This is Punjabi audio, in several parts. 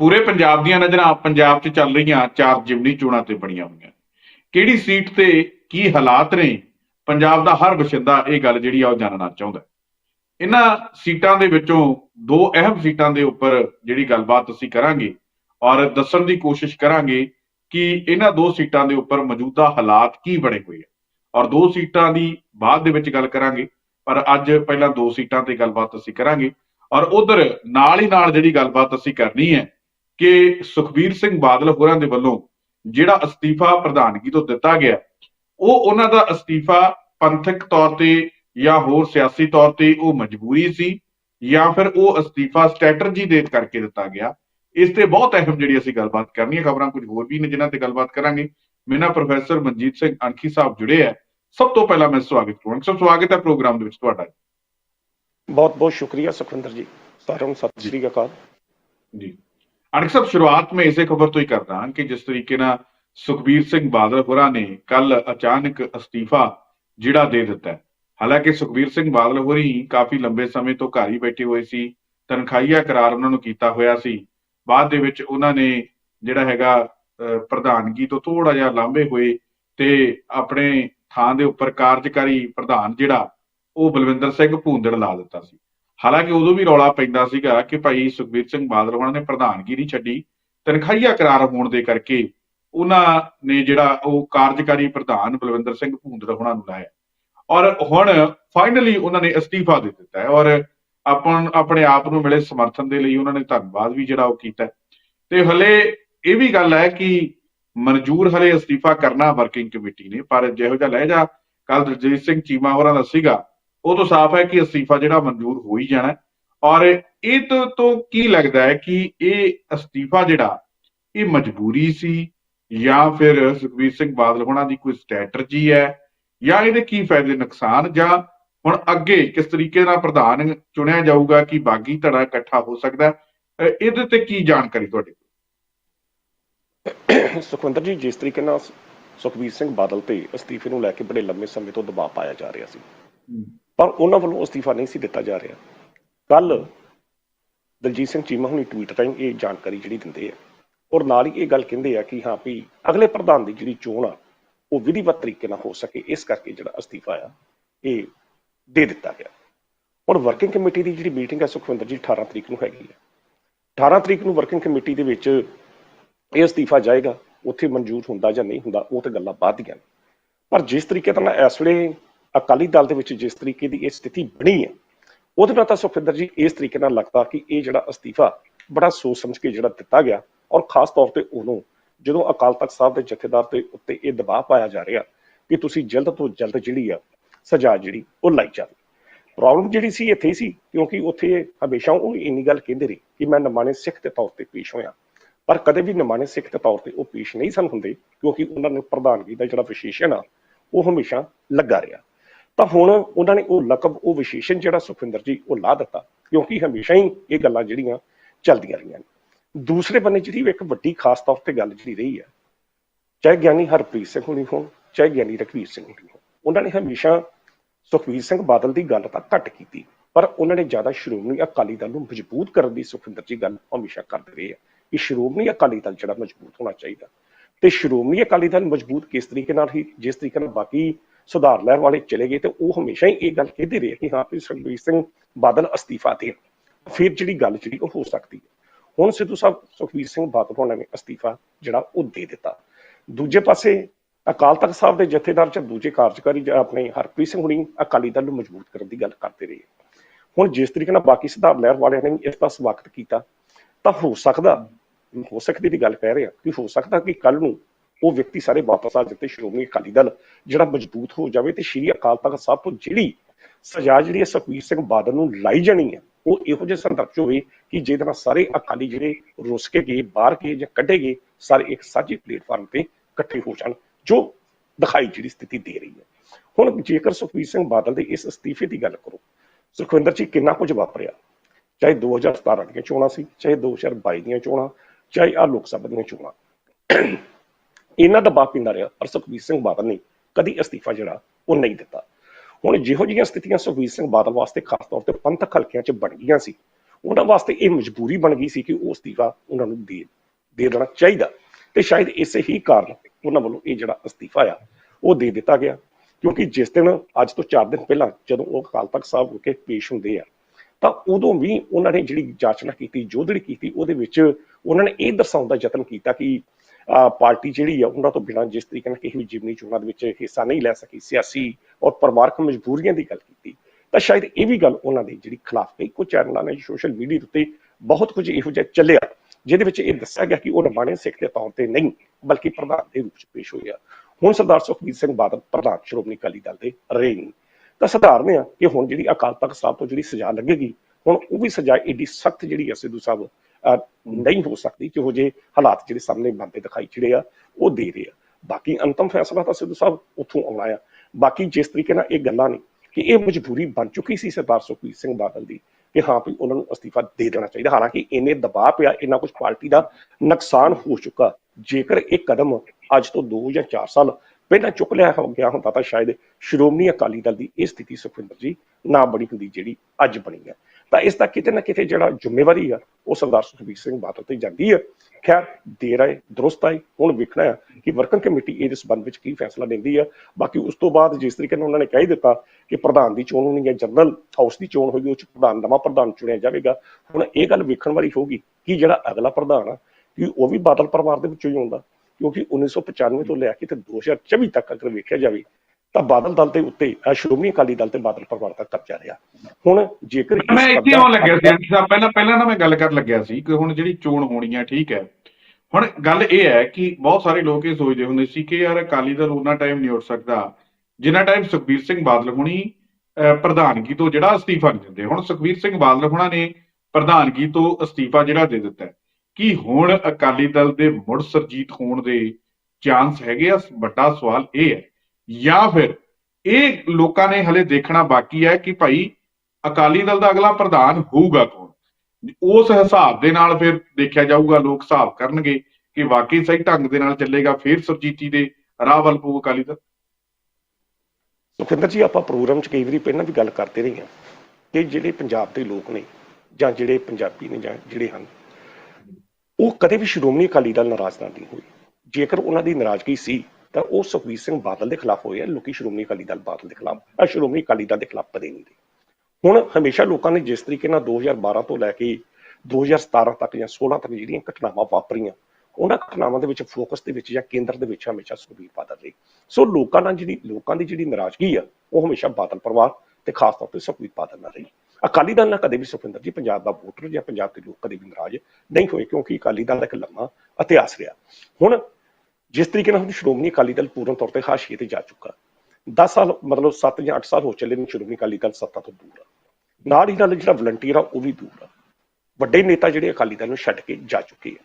ਪੂਰੇ ਪੰਜਾਬ ਦੀਆਂ ਨਜ਼ਰਾਂ ਪੰਜਾਬ 'ਚ ਚੱਲ ਰਹੀਆਂ ਚਾਰ ਜਿਮਨੀ ਚੋਣਾਂ ਤੇ ਬਣੀਆਂ ਹੋਈਆਂ। ਕਿਹੜੀ ਸੀਟ ਤੇ ਕੀ ਹਾਲਾਤ ਨੇ, ਪੰਜਾਬ ਦਾ ਹਰ ਵਸਿੰਦਾ ਇਹ ਗੱਲ ਜਿਹੜੀ ਆ ਉਹ ਜਾਣਨਾ ਚਾਹੁੰਦਾ। ਇਹਨਾਂ ਸੀਟਾਂ ਦੇ ਵਿੱਚੋਂ ਦੋ ਅਹਿਮ ਸੀਟਾਂ ਦੇ ਉੱਪਰ ਜਿਹੜੀ ਗੱਲਬਾਤ ਅਸੀਂ ਕਰਾਂਗੇ ਔਰ ਦੱਸਣ ਦੀ ਕੋਸ਼ਿਸ਼ ਕਰਾਂਗੇ ਕਿ ਇਹਨਾਂ ਦੋ ਸੀਟਾਂ ਦੇ ਉੱਪਰ ਮੌਜੂਦਾ ਹਾਲਾਤ ਕੀ ਬਣੇ ਹੋਏ ਆ। ਔਰ ਦੋ ਸੀਟਾਂ ਦੀ ਬਾਅਦ ਦੇ ਵਿੱਚ ਗੱਲ ਕਰਾਂਗੇ, ਪਰ ਅੱਜ ਪਹਿਲਾਂ ਦੋ ਸੀਟਾਂ ਤੇ ਗੱਲਬਾਤ ਅਸੀਂ ਕਰਾਂਗੇ। ਔਰ ਉਧਰ ਨਾਲ ਹੀ ਨਾਲ ਜਿਹੜੀ ਗੱਲਬਾਤ ਅਸੀਂ ਕਰਨੀ ਹੈ ਕਿ ਸੁਖਬੀਰ ਸਿੰਘ ਬਾਦਲ ਹੋਰਾਂ ਦੇ ਵੱਲੋਂ ਜਿਹੜਾ ਅਸਤੀਫਾ ਪ੍ਰਧਾਨਗੀ ਤੋਂ ਦਿੱਤਾ ਗਿਆ ਉਹ ਉਹਨਾਂ ਦਾ ਅਸਤੀਫਾ ਪੰਥਕ ਤੌਰ ਤੇ ਜਾਂ ਹੋਰ ਸਿਆਸੀ ਤੌਰ ਤੇ ਉਹ ਮਜਬੂਰੀ ਸੀ ਜਾਂ ਫਿਰ ਉਹ ਅਸਤੀਫਾ ਸਟ੍ਰੈਟਜੀ ਦੇ ਕਰਕੇ ਦਿੱਤਾ ਗਿਆ। ਇਸ ਤੇ ਬਹੁਤ ਅਹਿਮ ਜਿਹੜੀ ਅਸੀਂ ਗੱਲਬਾਤ ਕਰਨੀ ਹੈ ਖਬਰਾਂ ਕੁਝ ਹੋਰ ਵੀ ਨੇ ਜਿਨ੍ਹਾਂ ਤੇ ਗੱਲਬਾਤ ਕਰਾਂਗੇ। ਮੇਰੇ ਨਾਲ ਪ੍ਰੋਫੈਸਰ ਮਨਜੀਤ ਸਿੰਘ ਅਣਖੀ ਸਾਹਿਬ ਜੁੜੇ ਹੈ। ਸਭ ਤੋਂ ਪਹਿਲਾਂ ਮੈਂ ਸਵਾਗਤ ਕਰਾਂਗਾ। ਸਭ ਸਵਾਗਤ ਹੈ ਪ੍ਰੋਗਰਾਮ ਦੇ ਵਿੱਚ ਤੁਹਾਡਾ। ਬਹੁਤ ਬਹੁਤ ਸ਼ੁਕਰੀਆ ਸੁਖਵਿੰਦਰ ਜੀ। ਸਾਰਿਆਂ ਨੂੰ ਸਤਿ ਸ਼੍ਰੀ ਅਕਾਲ। ਜੀ। ਅਣਖ ਸਾਹਿਬ ਸ਼ੁਰੂਆਤ ਮੈਂ ਇਸੇ ਖਬਰ ਤੋਂ ਹੀ ਕਰਦਾ ਹਾਂ ਕਿ ਜਿਸ ਤਰੀਕੇ ਨਾਲ ਸੁਖਬੀਰ ਸਿੰਘ ਬਾਦਲ ਹੋਰਾਂ ਨੇ ਕੱਲ ਅਚਾਨਕ ਅਸਤੀਫਾ ਜਿਹੜਾ ਦੇ ਦਿੱਤਾ ਹਾਲਾਂਕਿ ਸੁਖਬੀਰ ਸਿੰਘ ਬਾਦਲ ਹੋਰੀ ਕਾਫੀ ਲੰਬੇ ਸਮੇਂ ਤੋਂ ਘਰ ਹੀ ਬੈਠੇ ਹੋਏ ਸੀ ਤਨਖਾਹੀਆ ਕਰਾਰ ਉਹਨਾਂ ਨੂੰ ਕੀਤਾ ਹੋਇਆ ਸੀ। ਬਾਅਦ ਦੇ ਵਿੱਚ ਉਹਨਾਂ ਨੇ ਜਿਹੜਾ ਹੈਗਾ ਅਹ, ਪ੍ਰਧਾਨਗੀ ਤੋਂ ਥੋੜਾ ਜਿਹਾ ਲਾਂਭੇ ਹੋਏ ਤੇ ਆਪਣੇ ਥਾਂ ਦੇ ਉੱਪਰ ਕਾਰਜਕਾਰੀ ਪ੍ਰਧਾਨ ਜਿਹੜਾ ਉਹ ਬਲਵਿੰਦਰ ਸਿੰਘ ਭੂੰਦੜ ਲਾ ਦਿੱਤਾ ਸੀ। ਹਾਲਾਂਕਿ ਉਦੋਂ ਵੀ ਰੌਲਾ ਪੈਂਦਾ ਸੀਗਾ ਕਿ ਭਾਈ ਸੁਖਬੀਰ ਸਿੰਘ ਬਾਦਲ ਉਹਨਾਂ ਨੇ ਪ੍ਰਧਾਨਗੀ ਨਹੀਂ ਛੱਡੀ, ਤਨਖਾਹੀਆ ਕਰਾਰ ਹੋਣ ਦੇ ਕਰਕੇ ਉਹਨਾਂ ਨੇ ਜਿਹੜਾ ਉਹ ਕਾਰਜਕਾਰੀ ਪ੍ਰਧਾਨ ਬਲਵਿੰਦਰ ਸਿੰਘ ਭੂੰਦੜ ਉਹਨਾਂ ਨੂੰ ਲਾਇਆ। ਔਰ ਹੁਣ ਫਾਈਨਲੀ ਉਹਨਾਂ ਨੇ ਅਸਤੀਫਾ ਦੇ ਦਿੱਤਾ ਹੈ ਔਰ ਆਪਣ, ਆਪਣੇ ਆਪ ਨੂੰ ਮਿਲੇ ਸਮਰਥਨ ਦੇ ਲਈ ਉਹਨਾਂ ਨੇ ਧੰਨਵਾਦ ਵੀ ਜਿਹੜਾ ਉਹ ਕੀਤਾ ਤੇ ਹਲੇ ਇਹ ਵੀ ਗੱਲ ਹੈ ਕਿ ਮਨਜ਼ੂਰ ਹਲੇ ਅਸਤੀਫਾ ਕਰਨਾ ਵਰਕਿੰਗ ਕਮੇਟੀ ਨੇ, ਪਰ ਜਿਹੋ ਜਿਹਾ ਲਹਿਜਾ ਕੱਲ ਦਲਜੀਤ ਸਿੰਘ ਚੀਮਾ ਹੋਰਾਂ ਦਾ ਸੀਗਾ ਉਹ ਤੋਂ ਸਾਫ਼ ਹੈ ਕਿ ਅਸਤੀਫਾ ਜਿਹੜਾ ਮਨਜ਼ੂਰ ਹੋ ਹੀ ਜਾਣਾ। ਔਰ ਇਹ ਤੋਂ ਤੋਂ ਕੀ ਲੱਗਦਾ ਹੈ ਕਿ ਇਹ ਅਸਤੀਫਾ ਜਿਹੜਾ ਇਹ ਮਜਬੂਰੀ ਸੀ ਜਾਂ ਫਿਰ ਸੁਖਬੀਰ ਸਿੰਘ ਬਾਦਲ ਹੋਣਾ ਦੀ ਕੋਈ ਸਟ੍ਰੈਟਜੀ ਹੈ ਜਾਂ ਇਹਦੇ ਕੀ ਫਾਇਦੇ ਨੁਕਸਾਨ ਜਾਂ ਹੁਣ ਅੱਗੇ ਕਿਸ ਤਰੀਕੇ ਨਾਲ ਪ੍ਰਧਾਨ ਚੁਣਿਆ ਜਾਊਗਾ ਕਿ ਬਾਗੀ ਧੜਾ ਇਕੱਠਾ ਹੋ ਸਕਦਾ ਇਹਦੇ ਤੇ ਕੀ ਜਾਣਕਾਰੀ ਤੁਹਾਡੇ ਕੋਲ? ਸੁਖਵਿੰਦਰ ਜੀ ਜਿਸ ਤਰੀਕੇ ਨਾਲ ਸੁਖਬੀਰ ਸਿੰਘ ਬਾਦਲ ਤੇ ਅਸਤੀਫੇ ਨੂੰ ਲੈ ਕੇ ਬੜੇ ਲੰਮੇ ਸਮੇਂ ਤੋਂ ਦਬਾਅ ਪਾਇਆ ਜਾ ਰਿਹਾ ਸੀ ਪਰ ਉਹਨਾਂ ਵੱਲੋਂ ਅਸਤੀਫਾ ਨਹੀਂ ਸੀ ਦਿੱਤਾ ਜਾ ਰਿਹਾ। ਕੱਲ ਦਲਜੀਤ ਸਿੰਘ ਚੀਮਾ ਹੁਣੀ ਟਵੀਟ ਰਾਹੀਂ ਇਹ ਜਾਣਕਾਰੀ ਜਿਹੜੀ ਦਿੰਦੇ ਆ। ਔਰ ਨਾਲ ਹੀ ਇਹ ਗੱਲ ਕਹਿੰਦੇ ਆ ਕਿ ਹਾਂ ਵੀ ਅਗਲੇ ਪ੍ਰਧਾਨ ਦੀ ਜਿਹੜੀ ਚੋਣ ਆ, ਉਹ ਵਿਧੀਵਤ ਤਰੀਕੇ ਨਾਲ ਹੋ ਸਕੇ, ਇਸ ਕਰਕੇ ਜਿਹੜਾ ਅਸਤੀਫਾ ਆ, ਇਹ ਦੇ ਦਿੱਤਾ ਗਿਆ। ਹੁਣ ਵਰਕਿੰਗ ਕਮੇਟੀ ਦੀ ਜਿਹੜੀ ਮੀਟਿੰਗ ਹੈ ਸੁਖਵਿੰਦਰ ਜੀ 18 ਤਰੀਕ ਨੂੰ ਹੈਗੀ ਹੈ 18 ਤਰੀਕ ਨੂੰ ਵਰਕਿੰਗ ਕਮੇਟੀ ਦੇ ਵਿੱਚ ਇਹ ਅਸਤੀਫਾ ਜਾਏਗਾ, ਉੱਥੇ ਮਨਜ਼ੂਰ ਹੁੰਦਾ ਜਾਂ ਨਹੀਂ ਹੁੰਦਾ, ਉਹ ਤੇ ਗੱਲਾਂ ਬਾਅਦ ਦੀਆਂ ਨੇ। ਪਰ ਜਿਸ ਤਰੀਕੇ ਨਾਲ ਇਸ ਵੇਲੇ ਅਕਾਲੀ ਦਲ ਦੇ ਵਿੱਚ ਜਿਸ ਤਰੀਕੇ ਦੀ ਇਹ ਸਥਿਤੀ ਬਣੀ ਹੈ, ਉਹਦੇ ਨਾਲ ਤਾਂ ਸੁਖਿੰਦਰ ਜੀ ਇਸ ਤਰੀਕੇ ਨਾਲ ਲੱਗਦਾ ਕਿ ਇਹ ਜਿਹੜਾ ਅਸਤੀਫਾ ਬੜਾ ਸੋਚ ਸਮਝ ਕੇ ਜਿਹੜਾ ਦਿੱਤਾ ਗਿਆ ਔਰ ਖਾਸ ਤੌਰ ਤੇ ਉਹਨੂੰ ਜਦੋਂ ਅਕਾਲ ਤਖਤ ਸਾਹਿਬ ਦੇ ਜਥੇਦਾਰ ਦੇ ਉੱਤੇ ਇਹ ਦਬਾਅ ਪਾਇਆ ਜਾ ਰਿਹਾ ਕਿ ਤੁਸੀਂ ਜਲਦ ਤੋਂ ਜਲਦ ਜਿਹੜੀ ਆ ਸਜ਼ਾ ਜਿਹੜੀ ਉਹ ਲਾਈ ਜਾਵੇ। ਪ੍ਰੋਬਲਮ ਜਿਹੜੀ ਸੀ ਇੱਥੇ ਹੀ ਸੀ ਕਿਉਂਕਿ ਉੱਥੇ ਹਮੇਸ਼ਾ ਉਹ ਇੰਨੀ ਗੱਲ ਕਹਿੰਦੇ ਰਹੇ ਕਿ ਮੈਂ ਨਮਾਣੇ ਸਿੱਖ ਦੇ ਤੌਰ ਤੇ ਪੇਸ਼ ਹੋਇਆ। ਪਰ ਕਦੇ ਵੀ ਨਮਾਣੇ ਸਿੱਖ ਦੇ ਤੌਰ ਤੇ ਉਹ ਪੇਸ਼ ਨਹੀਂ ਸਨ ਹੁੰਦੇ ਕਿਉਂਕਿ ਉਹਨਾਂ ਨੂੰ ਪ੍ਰਧਾਨਗੀ ਦਾ ਜਿਹੜਾ ਵਿਸ਼ੇਸ਼ਣ ਆ, ਉਹ ਹਮੇਸ਼ਾ ਲੱਗਾ ਰਿਹਾ। ਤਾਂ ਹੁਣ ਉਹਨਾਂ ਨੇ ਉਹ ਲਕਬ, ਉਹ ਵਿਸ਼ੇਸ਼ਣ ਜਿਹੜਾ ਸੁਖਵਿੰਦਰ ਜੀ, ਉਹ ਲਾ ਦਿੱਤਾ, ਕਿਉਂਕਿ ਹਮੇਸ਼ਾ ਹੀ ਇਹ ਗੱਲਾਂ ਜਿਹੜੀਆਂ ਚੱਲਦੀਆਂ ਰਹੀਆਂ ਨੇ। ਦੂਸਰੇ ਬੰਨੇ ਜਿਹੜੀ ਇੱਕ ਵੱਡੀ ਖਾਸ ਤੌਰ ਤੇ ਗੱਲ ਜਿਹੜੀ ਰਹੀ ਹੈ, ਚਾਹੇ ਗਿਆਨੀ ਹਰਪ੍ਰੀਤ ਸਿੰਘ ਹੋਣੀ ਹੋਣ, ਚਾਹੇ ਗਿਆਨੀ ਰਘਵੀਰ ਸਿੰਘ ਹੋਣੀ ਹੋਣ, ਉਹਨਾਂ ਨੇ ਹਮੇਸ਼ਾ ਸੁਖਵੀਰ ਸਿੰਘ ਬਾਦਲ ਦੀ ਗੱਲ ਤਾਂ ਘੱਟ ਕੀਤੀ, ਪਰ ਉਹਨਾਂ ਨੇ ਜ਼ਿਆਦਾ ਸ਼੍ਰੋਮਣੀ ਅਕਾਲੀ ਦਲ ਨੂੰ ਮਜ਼ਬੂਤ ਕਰਨ ਦੀ ਸੁਖਵਿੰਦਰ ਜੀ ਗੱਲ ਹਮੇਸ਼ਾ ਕਰਦੇ ਰਹੇ ਆ। ਕਿ ਸ਼੍ਰੋਮਣੀ ਅਕਾਲੀ ਦਲ ਜਿਹੜਾ ਮਜ਼ਬੂਤ ਹੋਣਾ ਚਾਹੀਦਾ। ਤੇ ਸ਼੍ਰੋਮਣੀ ਅਕਾਲੀ ਦਲ ਮਜ਼ਬੂਤ ਕਿਸ ਤਰੀਕੇ ਨਾਲ ਹੀ, ਜਿਸ ਤਰੀਕੇ ਨਾਲ ਬਾਕੀ ਸੁਧਾਰ ਲਹਿਰ ਵਾਲੇ ਚਲੇ ਗਏ ਤੇ ਉਹ ਹਮੇਸ਼ਾ ਹੀ ਇਹ ਗੱਲ ਕਹਿੰਦੇ ਰਹੇ ਕਿ ਹਾਂ ਵੀ ਸੁਖਬੀਰ ਸਿੰਘ ਬਾਦਲ ਅਸਤੀਫਾ ਦੇਣ। ਫਿਰ ਜਿਹੜੀ ਗੱਲ ਜਿਹੜੀ ਉਹ ਹੋ ਸਕਦੀ ਹੈ। ਹੁਣ ਸਿੱਧੂ ਸਾਹਿਬ, ਸੁਖਬੀਰ ਸਿੰਘ ਬਾਦਲ ਹੋਣਾ ਨੇ ਅਸਤੀਫਾ ਜਿਹੜਾ ਉਹ ਦੇ ਦਿੱਤਾ। ਦੂਜੇ ਪਾਸੇ ਅਕਾਲ ਤਖਤ ਸਾਹਿਬ ਦੇ ਜਥੇਦਾਰ ਜਾਂ ਦੂਜੇ ਕਾਰਜਕਾਰੀ ਆਪਣੇ ਹਰਪ੍ਰੀਤ ਸਿੰਘ ਹੁਣੀ ਅਕਾਲੀ ਦਲ ਨੂੰ ਮਜ਼ਬੂਤ ਕਰਨ ਦੀ ਗੱਲ ਕਰਦੇ ਰਹੇ। ਹੁਣ ਜਿਸ ਤਰੀਕੇ ਨਾਲ ਬਾਕੀ ਸੁਧਾਰ ਲਹਿਰ ਵਾਲਿਆਂ ਨੇ ਵੀ ਇਸ ਦਾ ਸਵਾਗਤ ਕੀਤਾ, ਤਾਂ ਹੋ ਸਕਦਾ, ਹੋ ਸਕਦੀ ਦੀ ਗੱਲ ਕਹਿ ਰਿਹਾ ਕਿ ਹੋ ਸਕਦਾ ਕਿ ਕੱਲ ਨੂੰ ਉਹ ਵਿਅਕਤੀ ਸਾਰੇ ਵਾਪਸ ਆ ਜਿੱਤੇ ਸ਼੍ਰੋਮਣੀ ਅਕਾਲੀ ਦਲ, ਜਿਹੜਾ ਮਜ਼ਬੂਤ ਹੋ ਜਾਵੇ ਤੇ ਸ਼੍ਰੀ ਅਕਾਲ ਤਖਤ ਸਾਹਿਬ ਤੋਂ ਜਿਹੜੀ ਸਜ਼ਾ ਜਿਹੜੀ ਹੈ ਸੁਖਬੀਰ ਸਿੰਘ ਬਾਦਲ ਨੂੰ ਲਾਈ ਜਾਣੀ ਹੈ, ਉਹ ਇਹੋ ਜਿਹੇ ਸੰਦਰਭ ਹੋਵੇ ਕਿ ਜਿਹਦੇ ਨਾਲ ਸਾਰੇ ਅਕਾਲੀ ਜਿਹੜੇ ਰੁੱਸ ਕੇ ਗਏ, ਬਾਹਰ ਗਏ ਜਾਂ ਕੱਢੇ ਗਏ, ਸਾਰੇ ਇੱਕ ਸਾਂਝੇ ਪਲੇਟਫਾਰਮ ਤੇ ਇਕੱਠੇ ਹੋ ਜਾਣ, ਜੋ ਦਿਖਾਈ ਜਿਹੜੀ ਸਥਿਤੀ ਦੇ ਰਹੀ ਹੈ। ਹੁਣ ਜੇਕਰ ਸੁਖਬੀਰ ਸਿੰਘ ਬਾਦਲ ਦੇ ਇਸ ਅਸਤੀਫੇ ਦੀ ਗੱਲ ਕਰੋ, ਸੁਖਵਿੰਦਰ ਜੀ ਕਿੰਨਾ ਕੁਝ ਵਾਪਰਿਆ? ਚਾਹੇ 2017 ਦੀਆਂ ਚੋਣਾਂ ਸੀ, ਚਾਹੇ 2022 ਦੀਆਂ ਚੋਣਾਂ, ਚਾਹੇ ਆ ਲੋਕ ਸਭਾ ਦੀਆਂ ਚੋਣਾਂ। ਇਹਨਾਂ ਦਾ ਬਾਪ ਪਿੰਦਾ ਰਿਹਾ, ਪਰ ਸੁਖਬੀਰ ਸਿੰਘ ਬਾਦਲ ਨੇ ਕਦੀ ਅਸਤੀਫਾ ਜਿਹੜਾ ਉਹ ਨਹੀਂ ਦਿੱਤਾ। ਹੁਣ ਜਿਹੋ ਜਿਹੀਆਂ ਸਥਿਤੀਆਂ ਸੁਖਬੀਰ ਸਿੰਘ ਬਾਦਲ ਵਾਸਤੇ ਖਾਸ ਤੌਰ ਤੇ ਪੰਥਕ ਹਲਕਿਆਂ 'ਚ ਬਣ ਗਈਆਂ ਸੀ, ਉਹਨਾਂ ਵਾਸਤੇ ਇਹ ਮਜਬੂਰੀ ਬਣ ਗਈ ਸੀ ਕਿ ਉਹ ਅਸਤੀਫਾ ਉਹਨਾਂ ਨੂੰ ਦੇ ਦੇ ਦੇਣਾ ਚਾਹੀਦਾ। ਤੇ ਸ਼ਾਇਦ ਇਸੇ ਹੀ ਕਾਰਨ ਉਹਨਾਂ ਵੱਲੋਂ ਇਹ ਜਿਹੜਾ ਅਸਤੀਫਾ ਆ, ਉਹ ਦੇ ਦਿੱਤਾ ਗਿਆ। ਕਿਉਂਕਿ ਜਿਸ ਦਿਨ, ਅੱਜ ਤੋਂ 4 ਦਿਨ ਪਹਿਲਾਂ ਜਦੋਂ ਉਹ ਅਕਾਲ ਤਖਤ ਸਾਹਿਬ ਵਿਖੇ ਪੇਸ਼ ਹੁੰਦੇ ਆ, ਤਾਂ ਉਦੋਂ ਵੀ ਉਹਨਾਂ ਨੇ ਜਿਹੜੀ ਜਾਚਨਾ ਕੀਤੀ ਜੋਦੜੀ ਕੀਤੀ, ਉਹਦੇ ਵਿੱਚ ਉਹਨਾਂ ਨੇ ਇਹ ਦਰਸਾਉਣ ਦਾ ਯਤਨ ਕੀਤਾ ਕਿ ਪਾਰਟੀ ਜਿਹੜੀ ਆ, ਉਹਨਾਂ ਤੋਂ ਬਿਨਾਂ ਜਿਸ ਤਰੀਕੇ ਨਾਲ ਕਿਸੇ ਵੀ ਜਿਮਨੀ ਚੋਣਾਂ ਦੇ ਵਿੱਚ ਹਿੱਸਾ ਨਹੀਂ ਲੈ ਸਕੀ, ਸਿਆਸੀ ਔਰ ਪਰਿਵਾਰਕ ਮਜਬੂਰੀਆਂ ਦੀ ਗੱਲ ਕੀਤੀ, ਤਾਂ ਸ਼ਾਇਦ ਇਹ ਵੀ ਗੱਲ ਉਹਨਾਂ ਦੀ ਜਿਹੜੀ ਖਿਲਾਫ ਗਈ ਕੁਝ ਚੈਨਲਾਂ ਨੇ, ਸੋਸ਼ਲ ਮੀਡੀਆ ਉੱਤੇ ਬਹੁਤ ਕੁਝ ਇਹੋ ਜਿਹਾ ਚੱਲਿਆ, ਜਿਹਦੇ ਵਿੱਚ ਇਹ ਦੱਸਿਆ ਗਿਆ ਕਿ ਉਹ ਨਮਾਣੇ ਸਿੱਖ ਦੇ ਤੌਰ ਤੇ ਨਹੀਂ, ਬਲਕਿ ਪ੍ਰਧਾਨ ਦੇ ਰੂਪ ਚ ਪੇਸ਼ ਹੋਇਆ ਹੁਣ ਸਰਦਾਰ ਸੁਖਬੀਰ ਸਿੰਘ ਬਾਦਲ ਪ੍ਰਧਾਨ ਸ਼੍ਰੋਮਣੀ ਅਕਾਲੀ ਦਲ ਦੇ ਰਹੇ ਨੇ। ਤਾਂ ਸਧਾਰਨ ਆ ਕਿ ਹੁਣ ਜਿਹੜੀ ਅਕਾਲ ਤਖਤ ਸਾਹਿਬ ਤੋਂ ਜਿਹੜੀ ਸਜ਼ਾ ਲੱਗੇਗੀ, ਹੁਣ ਉਹ ਵੀ ਸਜ਼ਾ ਏਡੀ ਸਖਤ ਜਿਹੜੀ ਆ ਸਿੱਧੂ ਸਾਹਿਬ ਨਹੀਂ ਹੋ ਸਕਦੀ ਕਿਹੋ ਜਿਹੇ ਹਾਲਾਤ ਜਿਹੜੇ ਸਾਹਮਣੇ ਬੰਦੇ ਦਿਖਾਈ ਜਿਹੜੇ ਆ, ਉਹ ਦੇ ਰਹੇ ਆ। ਬਾਕੀ ਅੰਤਮ ਫੈਸਲਾ ਤਾਂ ਸਿੱਧੂ ਸਾਹਿਬ ਉੱਥੋਂ ਆਉਣਾ ਆ। ਬਾਕੀ ਜਿਸ ਤਰੀਕੇ ਨਾਲ ਇਹ ਗੱਲਾਂ ਨੇ ਕਿ ਇਹ ਮਜਬੂਰੀ ਬਣ ਚੁੱਕੀ ਸੀ ਸਰਦਾਰ ਸੁਖਬੀਰ ਸਿੰਘ ਬਾਦਲ ਦੀ ਕਿ ਹਾਂ ਵੀ ਉਹਨਾਂ ਨੂੰ ਅਸਤੀਫਾ ਦੇ ਦੇਣਾ ਚਾਹੀਦਾ। ਹਾਲਾਂਕਿ ਇੰਨੇ ਦਬਾਅ ਪਿਆ ਇਹਨਾਂ ਕੁਝ ਪਾਰਟੀ ਦਾ ਨੁਕਸਾਨ ਹੋ ਚੁੱਕਾ। ਜੇਕਰ ਇਹ ਕਦਮ ਅੱਜ ਤੋਂ 2 ਜਾਂ 4 ਸਾਲ ਪਹਿਲਾਂ ਚੁੱਕ ਲਿਆ ਹੋ ਗਿਆ ਹੁੰਦਾ ਤਾਂ ਸ਼ਾਇਦ ਸ਼੍ਰੋਮਣੀ ਅਕਾਲੀ ਦਲ ਦੀ ਇਹ ਸਥਿਤੀ ਸੁਖਵਿੰਦਰ ਜੀ ਨਾ ਬਣੀ ਹੁੰਦੀ ਜਿਹੜੀ ਅੱਜ ਬਣੀ ਹੈ। ਤਾਂ ਇਸ ਦਾ ਕਿਤੇ ਨਾ ਕਿਤੇ ਜਿਹੜਾ ਜ਼ਿੰਮੇਵਾਰੀ ਆ ਉਹ ਸਰਦਾਰ ਸੁਖਬੀਰ ਸਿੰਘ ਬਾਦਲ ਤੇ ਜਾਂਦੀ ਹੈ। ਖੈਰ ਦੇਰ ਆਏ ਦਰੁਸਤ ਆਏ, ਹੁਣ ਵੇਖਣਾ ਹੈ ਕਿ ਵਰਕਿੰਗ ਕਮੇਟੀ ਇਹਦੇ ਸੰਬੰਧ ਵਿੱਚ ਕੀ ਫੈਸਲਾ ਲੈਂਦੀ ਹੈ। ਬਾਕੀ ਉਸ ਤੋਂ ਬਾਅਦ ਜਿਸ ਤਰੀਕੇ ਨਾਲ ਉਹਨਾਂ ਨੇ ਕਹਿ ਦਿੱਤਾ ਕਿ ਪ੍ਰਧਾਨ ਦੀ ਚੋਣ ਹੋਣੀ ਹੈ, ਜਨਰਲ ਹਾਊਸ ਦੀ ਚੋਣ ਹੋਏਗੀ ਉਹ ਚ ਪ੍ਰਧਾਨ, ਨਵਾਂ ਪ੍ਰਧਾਨ ਚੁਣਿਆ ਜਾਵੇਗਾ। ਹੁਣ ਇਹ ਗੱਲ ਵੇਖਣ ਵਾਲੀ ਹੋਊਗੀ ਕਿ ਜਿਹੜਾ ਅਗਲਾ ਪ੍ਰਧਾਨ ਆ, ਕਿ ਉਹ ਵੀ ਬਾਦਲ ਪਰਿਵਾਰ ਦੇ ਵਿੱਚੋਂ ਹੀ ਆਉਂਦਾ, ਕਿਉਂਕਿ 1995 ਤੋਂ ਲੈ ਕੇ ਤੇ 2024 ਤੱਕ ਅਗਰ ਵੇਖਿਆ ਜਾਵੇ ਤਾਂ ਬਾਦਲ ਦਲ ਦੇ ਉੱਤੇ ਸ਼੍ਰੋਮਣੀ ਅਕਾਲੀ ਦਲ ਤੇ ਬਾਦਲ ਪਰਿਵਾਰ ਦਾ ਕਬਜ਼ਾ ਰਿਹਾ। ਹੁਣ ਜੇਕਰ ਮੈਂ ਇੱਥੇ ਆਉਣ ਲੱਗਿਆ ਸੀ ਸਾਹਿਬ ਪਹਿਲਾਂ ਪਹਿਲਾਂ ਨਾ ਮੈਂ ਗੱਲ ਕਰਨ ਲੱਗਿਆ ਸੀ ਕਿ ਹੁਣ ਜਿਹੜੀ ਚੋਣ ਹੋਣੀ ਹੈ ਠੀਕ ਹੈ। ਹੁਣ ਗੱਲ ਇਹ ਹੈ ਕਿ ਬਹੁਤ ਸਾਰੇ ਲੋਕ ਇਹ ਸੋਚਦੇ ਹੁੰਦੇ ਸੀ ਕਿ ਯਾਰ ਅਕਾਲੀ ਦਲ ਉਹਨਾਂ ਟਾਈਮ ਨਹੀਂ ਉੱਠ ਸਕਦਾ। ਜਿੰਨਾ ਟਾਈਮ ਸੁਖਬੀਰ ਸਿੰਘ ਬਾਦਲ ਹੁਣੀ ਪ੍ਰਧਾਨਗੀ ਤੋਂ ਜਿਹੜਾ ਅਸਤੀਫਾ ਨਹੀਂ ਦਿੰਦੇ। ਹੁਣ ਸੁਖਬੀਰ ਸਿੰਘ ਬਾਦਲ ਹੁਣਾਂ ਨੇ ਪ੍ਰਧਾਨਗੀ ਤੋਂ ਅਸਤੀਫਾ ਜਿਹੜਾ ਦੇ ਦਿੱਤਾ। ਕੀ ਹੁਣ ਅਕਾਲੀ ਦਲ ਦੇ ਮੁੜ ਸਰਜੀਤ ਹੋਣ ਦੇ ਚਾਂਸ ਹੈਗੇ ਆ? ਵੱਡਾ ਸਵਾਲ ਇਹ ਹੈ। ਜਾਂ ਫਿਰ ਇਹ ਲੋਕਾਂ ਨੇ ਹਲੇ ਦੇਖਣਾ ਬਾਕੀ ਹੈ ਕਿ ਭਾਈ ਅਕਾਲੀ ਦਲ ਦਾ ਅਗਲਾ ਪ੍ਰਧਾਨ ਹੋਊਗਾ ਕੌਣ? ਉਸ ਹਿਸਾਬ ਦੇ ਨਾਲ ਫਿਰ ਦੇਖਿਆ ਜਾਊਗਾ, ਲੋਕ ਹਿਸਾਬ ਕਰਨਗੇ ਕਿ ਵਾਕਈ ਸਹੀ ਢੰਗ ਦੇ ਨਾਲ ਚੱਲੇਗਾ ਫਿਰ ਸੁਰਜੀਤੀ ਦੇ ਰਾਹ ਵੱਲ ਪਊ ਅਕਾਲੀ ਦਲ। ਸੁਖਿੰਦਰ ਜੀ, ਆਪਾਂ ਪ੍ਰੋਗਰਾਮ 'ਚ ਕਈ ਵਾਰੀ ਪਹਿਲਾਂ ਵੀ ਗੱਲ ਕਰਦੇ ਰਹੇ ਹਾਂ ਕਿ ਜਿਹੜੇ ਪੰਜਾਬ ਦੇ ਲੋਕ ਨੇ ਜਾਂ ਜਿਹੜੇ ਪੰਜਾਬੀ ਨੇ ਜਾਂ ਜਿਹੜੇ ਹਨ, ਉਹ ਕਦੇ ਵੀ ਸ਼੍ਰੋਮਣੀ ਅਕਾਲੀ ਦਲ ਨਾਰਾਜ਼ ਨਹੀਂ ਹੋਏ। ਜੇਕਰ ਉਹਨਾਂ ਦੀ ਨਾਰਾਜ਼ਗੀ ਸੀ ਤਾਂ ਉਹ ਸੁਖਬੀਰ ਸਿੰਘ ਬਾਦਲ ਦੇ ਖਿਲਾਫ ਹੋਏ ਆ, ਲੋਕੀ ਸ਼੍ਰੋਮਣੀ ਅਕਾਲੀ ਦਲ ਬਾਦਲ ਦੇ ਖਿਲਾਫ ਆ ਸ਼੍ਰੋਮਣੀ ਅਕਾਲੀ ਦਲ ਦੇ ਖਿਲਾਫ ਕਦੇ ਨਹੀਂ ਦੇ ਹੁਣ ਹਮੇਸ਼ਾ ਲੋਕਾਂ ਨੇ ਜਿਸ ਤਰੀਕੇ ਨਾਲ 2012 ਤੋਂ ਲੈ ਕੇ 2017 ਤੱਕ ਜਾਂ 16 ਤੱਕ ਜਿਹੜੀਆਂ ਘਟਨਾਵਾਂ ਵਾਪਰੀਆਂ, ਉਹਨਾਂ ਘਟਨਾਵਾਂ ਦੇ ਵਿੱਚ ਫੋਕਸ ਦੇ ਵਿੱਚ ਜਾਂ ਕੇਂਦਰ ਦੇ ਵਿੱਚ ਹਮੇਸ਼ਾ ਸੁਖਬੀਰ ਬਾਦਲ ਰਹੇ। ਸੋ ਲੋਕਾਂ ਨਾਲ ਜਿਹੜੀ, ਲੋਕਾਂ ਦੀ ਜਿਹੜੀ ਨਾਰਾਜ਼ਗੀ ਆ, ਉਹ ਹਮੇਸ਼ਾ ਬਾਦਲ ਪਰਿਵਾਰ ਤੇ ਖਾਸ ਤੌਰ ਤੇ ਸੁਖਬੀਰ ਬਾਦਲ ਨਾਲ ਰਹੀ। ਅਕਾਲੀ ਦਲ ਨਾਲ ਕਦੇ ਵੀ ਸੁਖਵਿੰਦਰ ਜੀ, ਪੰਜਾਬ ਦਾ ਵੋਟਰ ਜਾਂ ਪੰਜਾਬ ਦੇ ਲੋਕ ਕਦੇ ਵੀ ਨਾਰਾਜ਼ ਨਹੀਂ ਹੋਏ, ਕਿਉਂਕਿ ਅਕਾਲੀ ਦਲ ਦਾ ਇੱਕ ਲੰਮਾ ਇਤਿਹਾਸ ਰਿਹਾ। ਹੁਣ ਜਿਸ ਤਰੀਕੇ ਨਾਲ ਹੁਣ ਸ਼੍ਰੋਮਣੀ ਅਕਾਲੀ ਦਲ ਪੂਰਨ ਤੌਰ ਤੇ ਹਾਸ਼ੀਏ ਤੇ ਜਾ ਚੁੱਕਾ 10 ਸਾਲ, ਮਤਲਬ 7 ਜਾਂ 8 ਸਾਲ ਹੋ ਚੱਲੇ ਨੇ ਸ਼੍ਰੋਮਣੀ ਅਕਾਲੀ ਦਲ ਸੱਤਾ ਤੋਂ ਦੂਰ ਆ। ਨਾਲ ਹੀ ਨਾਲ ਜਿਹੜਾ ਵਲੰਟੀਅਰ ਆ, ਉਹ ਵੀ ਦੂਰ ਆ। ਵੱਡੇ ਨੇਤਾ ਜਿਹੜੇ ਅਕਾਲੀ ਦਲ ਨੂੰ ਛੱਡ ਕੇ ਜਾ ਚੁੱਕੇ ਆ।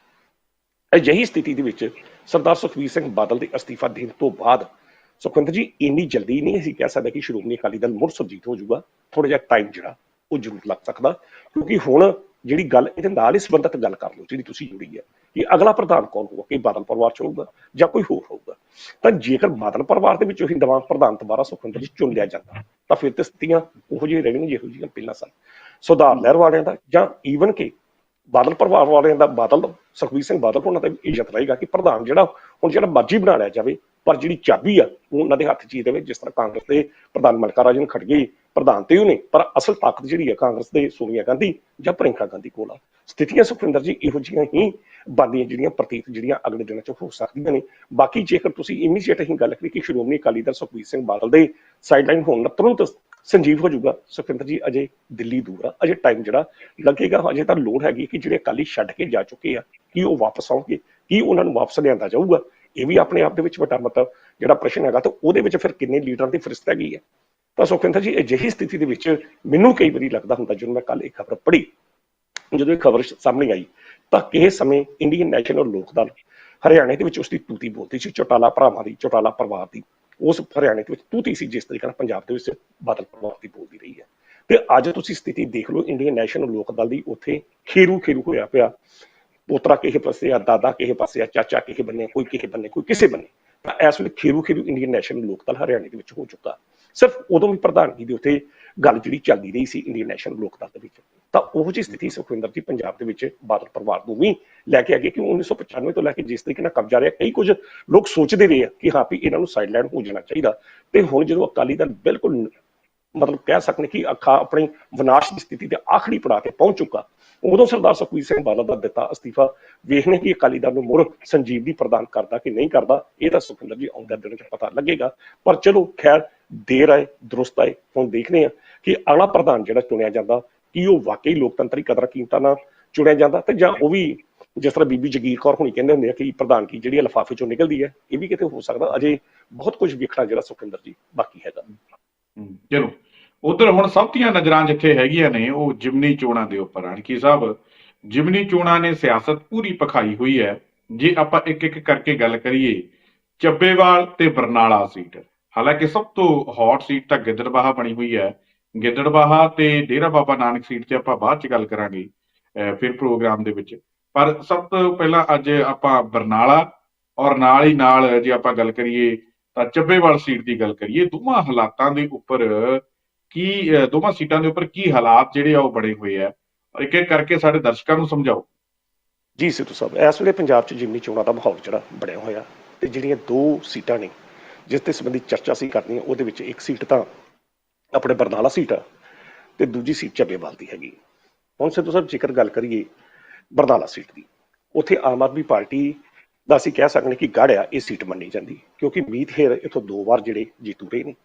ਅਜਿਹੀ ਸਥਿਤੀ ਦੇ ਵਿੱਚ ਸਰਦਾਰ ਸੁਖਬੀਰ ਸਿੰਘ ਬਾਦਲ ਦੇ ਅਸਤੀਫਾ ਦੇਣ ਤੋਂ ਬਾਅਦ ਸੁਖਵਿੰਦਰ ਜੀ, ਇੰਨੀ ਜਲਦੀ ਨਹੀਂ ਅਸੀਂ ਕਹਿ ਸਕਦੇ ਕਿ ਸ਼੍ਰੋਮਣੀ ਅਕਾਲੀ ਦਲ ਮੁੜ ਸੁਰਜੀਤ ਹੋ ਜਾਊਗਾ। ਥੋੜਾ ਜਿਹਾ ਟਾਈਮ ਜਿਹੜਾ, ਉਹ ਜ਼ਰੂਰ ਲੱਗ ਸਕਦਾ। ਕਿਉਂਕਿ ਹੁਣ ਜਿਹੜੀ ਗੱਲ ਇਹਦੇ ਨਾਲ ਹੀ ਸੰਬੰਧਿਤ ਗੱਲ ਕਰ ਲਓ, ਜਿਹੜੀ ਤੁਸੀਂ ਜੁੜੀ ਹੈ, ਕਿ ਅਗਲਾ ਪ੍ਰਧਾਨ ਕੌਣ ਹੋਊਗਾ, ਕਿ ਬਾਦਲ ਪਰਿਵਾਰ ਚ ਹੋਊਗਾ ਜਾਂ ਕੋਈ ਹੋਰ ਹੋਊਗਾ। ਤਾਂ ਜੇਕਰ ਬਾਦਲ ਪਰਿਵਾਰ ਦੇ ਵਿੱਚੋਂ ਹੀ ਨਵਾਂ ਪ੍ਰਧਾਨ ਦੁਬਾਰਾ ਸੁਖਵਿੰਦਰ ਜੀ ਚੁਣ ਲਿਆ ਜਾਂਦਾ, ਤਾਂ ਫਿਰ ਤੇ ਸਥਿਤੀਆਂ ਉਹੋ ਜਿਹੀ ਰਹਿਣਗੀਆਂ, ਜਿਹੋ ਜਿਹੀਆਂ ਪਹਿਲਾਂ ਸਨ। ਸੁਧਾਰ ਲਹਿਰ ਵਾਲਿਆਂ ਦਾ ਜਾਂ ਈਵਨ ਕਿ ਬਾਦਲ ਪਰਿਵਾਰ ਵਾਲਿਆਂ ਦਾ ਬਾਦਲ, ਸੁਖਬੀਰ ਸਿੰਘ ਬਾਦਲ, ਉਹਨਾਂ ਦਾ ਵੀ ਇੱਜ਼ਤ ਰਹੇਗਾ ਕਿ ਪ੍ਰਧਾਨ ਜਿਹੜਾ ਹੁਣ ਜਿਹੜਾ ਮਰਜ਼ੀ ਬਣਾ ਲਿਆ ਜਾਵੇ, ਪਰ ਜਿਹੜੀ ਚਾਬੀ ਆ, ਉਹ ਉਹਨਾਂ ਦੇ ਹੱਥ 'ਚ ਹੀ ਦੇਵੇ, ਜਿਸ ਤਰ੍ਹਾਂ ਕਾਂਗਰਸ ਦੇ ਪ੍ਰਧਾਨ ਮਲਕਾ ਰਾਜਨ ਖੜਗੇ ਪ੍ਰਧਾਨ ਤੇ ਉਹ ਨੇ ਪਰ ਅਸਲ ਤਾਕਤ ਜਿਹੜੀ ਹੈ ਕਾਂਗਰਸ ਦੇ ਸੋਨੀਆ ਗਾਂਧੀ ਜਾਂ ਪ੍ਰਿੰਕਾ ਗਾਂਧੀ ਕੋਲ ਆ। ਸਥਿਤੀਆਂ ਸੁਖਵਿੰਦਰ ਜੀ ਇਹੋ ਜਿਹੀਆਂ ਹੀ ਬਣਦੀਆਂ ਜਿਹੜੀਆਂ ਪ੍ਰਤੀਤ ਜਿਹੜੀਆਂ ਅਗਲੇ ਦਿਨਾਂ 'ਚ ਹੋ ਸਕਦੀਆਂ ਨੇ। ਬਾਕੀ ਜੇਕਰ ਤੁਸੀਂ ਇਮੀਡੀਏਟ ਹੀ ਗੱਲ ਕਰੀ ਕਿ ਸ਼੍ਰੋਮਣੀ ਅਕਾਲੀ ਦਲ ਸੁਖਬੀਰ ਸਿੰਘ ਬਾਦਲ ਦੇ ਸਾਈਡਲਾਈਨ ਹੋਣ ਨਾਲ ਤੁਰੰਤ ਸੰਜੀਵ ਹੋ ਜਾਊਗਾ। ਸੁਖਵਿੰਦਰ ਜੀ, ਅਜੇ ਦਿੱਲੀ ਦੂਰ ਆ, ਅਜੇ ਟਾਈਮ ਜਿਹੜਾ ਲੱਗੇਗਾ, ਅਜੇ ਤਾਂ ਲੋੜ ਹੈਗੀ ਕਿ ਜਿਹੜੇ ਅਕਾਲੀ ਛੱਡ ਕੇ ਜਾ ਚੁੱਕੇ ਆ, ਕੀ ਉਹ ਵਾਪਸ ਆਉਣਗੇ, ਕੀ ਉਹਨਾਂ ਨੂੰ ਵਾਪਸ ਲਿਆਂਦਾ ਜਾਊਗਾ, ਇਹ ਵੀ ਆਪਣੇ ਆਪ ਦੇ ਵਿੱਚ ਵੱਡਾ ਮਤਲਬ ਜਿਹੜਾ ਪ੍ਰਸ਼ਨ ਹੈਗਾ ਤਾਂ ਉਹਦੇ ਵਿੱਚ ਫਿਰ ਕਿੰਨੇ ਲੀਡਰਾਂ ਦੀ ਫਰਿਸਤ ਹੈਗੀ ਹੈ। ਤਾਂ ਸੁਖਵਿੰਦਰ ਜੀ, ਅਜਿਹੀ ਸਥਿਤੀ ਦੇ ਵਿੱਚ ਮੈਨੂੰ ਕਈ ਵਾਰੀ ਲੱਗਦਾ ਹੁੰਦਾ, ਜਦੋਂ ਮੈਂ ਕੱਲ ਇਹ ਖਬਰ ਪੜ੍ਹੀ, ਜਦੋਂ ਇਹ ਖਬਰ ਸਾਹਮਣੇ ਆਈ, ਤਾਂ ਕਿਸੇ ਸਮੇਂ ਇੰਡੀਅਨ ਨੈਸ਼ਨਲ ਲੋਕ ਦਲ ਹਰਿਆਣੇ ਦੇ ਵਿੱਚ ਉਸ ਦੀ ਤੂਤੀ ਬੋਲਦੀ ਸੀ, ਚੌਟਾਲਾ ਭਰਾਵਾਂ ਦੀ, ਚੌਟਾਲਾ ਪਰਿਵਾਰ ਦੀ, ਉਸ ਹਰਿਆਣੇ ਦੇ ਵਿੱਚ ਤੂਤੀ ਸੀ, ਜਿਸ ਤਰੀਕੇ ਨਾਲ ਪੰਜਾਬ ਦੇ ਵਿੱਚ ਬਾਦਲ ਪਰਿਵਾਰ ਦੀ ਬੋਲਦੀ ਰਹੀ ਹੈ। ਤੇ ਅੱਜ ਤੁਸੀਂ ਸਥਿਤੀ ਦੇਖ ਲਓ ਇੰਡੀਅਨ ਨੈਸ਼ਨਲ ਲੋਕ ਦਲ ਦੀ ਉੱਥੇ ਖੇਰੂ ਖੇਰੂ ਹੋਇਆ ਪਿਆ, ਪੋਤਰਾ ਕਿਸੇ ਪਾਸੇ ਆ, ਦਾਦਾ ਕਿਸੇ ਪਾਸੇ ਆ, ਚਾਚਾ ਕਿਸੇ ਬੰਨੇ, ਕੋਈ ਕਿਸੇ ਬੰਨੇ, ਕੋਈ ਕਿਸੇ ਬੰਨੇ। ਤਾਂ ਇਸ ਵੇਲੇ ਖੇਰੂ ਖੇਰੂ ਇੰਡੀਅਨ ਨੈਸ਼ਨਲ ਲੋਕ ਦਲ ਹਰਿਆਣੇ ਦੇ ਵਿੱਚ ਹੋ ਚੁੱਕਾ। ਸਿਰਫ ਉਦੋਂ ਵੀ ਪ੍ਰਧਾਨਗੀ ਦੇ ਉੱਤੇ ਗੱਲ ਜਿਹੜੀ ਚੱਲਦੀ ਰਹੀ ਸੀ ਇੰਡੀਅਨ ਨੈਸ਼ਨਲ ਲੋਕ ਦਲ ਦੇ ਵਿੱਚ। ਤਾਂ ਉਹ ਜੀ ਸਥਿਤੀ ਸੁਖਵਿੰਦਰ ਜੀ ਪੰਜਾਬ ਦੇ ਵਿੱਚ ਬਾਦਲ ਪਰਿਵਾਰ ਨੂੰ ਵੀ ਲੈ ਕੇ ਆ ਗਈ ਕਿ 1995 ਤੋਂ ਲੈ ਕੇ ਜਿਸ ਤਰੀਕੇ ਨਾਲ ਕਬਜ਼ਾ ਰਿਹਾ, ਕਈ ਕੁਝ ਲੋਕ ਸੋਚਦੇ ਰਹੇ ਆ ਕਿ ਹਾਂ ਵੀ ਇਹਨਾਂ ਨੂੰ ਸਾਈਡਲਾਈਨ ਹੋ ਜਾਣਾ ਚਾਹੀਦਾ। ਤੇ ਹੁਣ ਜਦੋਂ ਅਕਾਲੀ ਦਲ ਬਿਲਕੁਲ ਮਤਲਬ ਕਹਿ ਸਕਦੇ ਕਿ ਅੱਖਾਂ ਆਪਣੀ ਵਿਨਾਸ਼ ਦੀ ਸਥਿਤੀ ਤੇ ਆਖਰੀ ਪੜਾਅ ਤੇ ਪਹੁੰਚ ਚੁੱਕਾ ਉਦੋਂ ਸਰਦਾਰ ਸੁਖਬੀਰ ਸਿੰਘ ਬਾਦਲ ਦਾ ਦਿੱਤਾ ਅਸਤੀਫਾ। ਵੇਖਣੇ ਕਿ ਅਕਾਲੀ ਦਲ ਨੂੰ ਮੁੜ ਸੰਜੀਵਨੀ ਪ੍ਰਦਾਨ ਕਰਦਾ ਕਿ ਨਹੀਂ ਕਰਦਾ, ਇਹ ਤਾਂ ਸੁਖਿੰਦਰ ਜੀ ਆਉਂਦੇ ਦਿਨਾਂ 'ਚ ਪਤਾ ਲੱਗੇਗਾ। ਪਰ ਚਲੋ, ਖੈਰ, ਦੇਰ ਆਏ, ਦਰੁਸਤ ਆਏ, ਹੁਣ ਦੇਖਦੇ ਆ ਕਿ ਅਗਲਾ ਪ੍ਰਧਾਨ ਜਿਹੜਾ ਚੁਣਿਆ ਜਾਂਦਾ, ਕੀ ਉਹ ਵਾਕਈ ਲੋਕਤੰਤਰੀ ਕਦਰ ਕੀਮਤਾਂ ਨਾਲ ਚੁਣਿਆ ਜਾਂਦਾ ਤੇ ਜਾਂ ਉਹ ਵੀ ਜਿਸ ਤਰ੍ਹਾਂ ਬੀਬੀ ਜਗੀਰ ਕੌਰ ਹੁਣੀ ਕਹਿੰਦੇ ਹੁੰਦੇ ਆ ਕਿ ਪ੍ਰਧਾਨ ਕੀ ਜਿਹੜੀ ਹੈ ਲਿਫਾਫੇ ਚੋਂ ਨਿਕਲਦੀ ਹੈ, ਇਹ ਵੀ ਕਿਤੇ ਹੋ ਸਕਦਾ। ਅਜੇ ਬਹੁਤ ਕੁਝ ਵੇਖਣਾ ਜਿਹੜਾ ਸੁਖਿੰਦਰ ਜੀ ਬਾਕੀ ਹੈਗਾ। ਉਧਰ ਹੁਣ ਸਭ ਦੀਆਂ ਨਜ਼ਰਾਂ ਜਿੱਥੇ ਹੈਗੀਆਂ ਨੇ, ਉਹ ਜਿਮਨੀ ਚੋਣਾਂ ਦੇ ਉੱਪਰ ਅਣਕੀ ਸਾਹਿਬ, ਜਿਮਨੀ ਚੋਣਾਂ ਨੇ ਸਿਆਸਤ ਪੂਰੀ ਪਖਾਈ ਹੋਈ ਹੈ। ਜੇ ਆਪਾਂ ਇੱਕ ਇੱਕ ਕਰਕੇ ਗੱਲ ਕਰੀਏ, ਚੱਬੇਵਾਲ ਤੇ ਬਰਨਾਲਾ ਸੀਟ। ਹਾਲਾਂਕਿ ਸਭ ਤੋਂ ਹੌਟ ਸੀਟ ਤਾਂ ਗਿੱਦੜਬਾਹਾ ਬਣੀ ਹੋਈ ਹੈ। ਗਿੱਦੜਬਾਹਾ ਤੇ ਡੇਰਾ ਬਾਬਾ ਨਾਨਕ ਸੀਟ ਤੇ ਆਪਾਂ ਬਾਅਦ ਚ ਗੱਲ ਕਰਾਂਗੇ, ਅਹ ਫਿਰ ਪ੍ਰੋਗਰਾਮ ਦੇ ਵਿੱਚ। ਪਰ ਸਭ ਤੋਂ ਪਹਿਲਾਂ ਅੱਜ ਆਪਾਂ ਬਰਨਾਲਾ ਔਰ ਨਾਲ ਹੀ ਨਾਲ ਜੇ ਆਪਾਂ ਗੱਲ ਕਰੀਏ, ਤਾਂ ਚੱਬੇਵਾਲ ਸੀਟ ਦੀ ਗੱਲ ਕਰੀਏ, ਦੋਵਾਂ ਹਾਲਾਤਾਂ ਦੇ ਉੱਪਰ ਕੀ ਦੋਵਾਂ ਸੀਟਾਂ ਦੇ ਉੱਪਰ ਕੀ ਹਾਲਾਤ ਜਿਹੜੇ ਆ ਉਹ ਬਣੇ ਹੋਏ ਆ? ਇੱਕ ਇੱਕ ਕਰਕੇ ਸਾਡੇ ਦਰਸ਼ਕਾਂ ਨੂੰ ਸਮਝਾਓ। ਜੀ, ਸਿੱਧੂ ਸਾਹਿਬ, ਇਸ ਵੇਲੇ ਪੰਜਾਬ 'ਚ ਜਿਮਨੀ ਚੋਣਾਂ ਦਾ ਮਾਹੌਲ ਜਿਹੜਾ ਬਣਿਆ ਹੋਇਆ ਤੇ ਜਿਹੜੀਆਂ ਦੋ ਸੀਟਾਂ ਨੇ, ਜਿਸ ਤੇ ਸੰਬੰਧੀ ਚਰਚਾ ਸੀ ਕਰਨੀ ਉਹਦੇ ਵਿੱਚ ਇੱਕ ਸੀਟ ਤਾਂ ਆਪਣੇ ਬਰਨਾਲਾ ਸੀਟ ਆ ਤੇ ਦੂਜੀ ਸੀਟ ਚੱਬੇਵਾਲ ਦੀ ਹੈਗੀ। ਹੁਣ ਸਿੱਧੂ ਸਾਹਿਬ, ਜੇਕਰ ਗੱਲ ਕਰੀਏ ਬਰਨਾਲਾ ਸੀਟ ਦੀ, ਉੱਥੇ ਆਮ ਆਦਮੀ ਪਾਰਟੀ ਦਾ ਅਸੀਂ ਕਹਿ ਸਕਦੇ ਹਾਂ ਕਿ ਗੜਿਆ ਇਹ ਸੀਟ ਮੰਨੀ ਜਾਂਦੀ ਕਿਉਂਕਿ ਮੀਤ ਹੇਰ ਇਥੋਂ ਦੋ ਵਾਰ ਜਿਹੜੇ ਜੀਤੂ ਰਹੇ ਨੇ।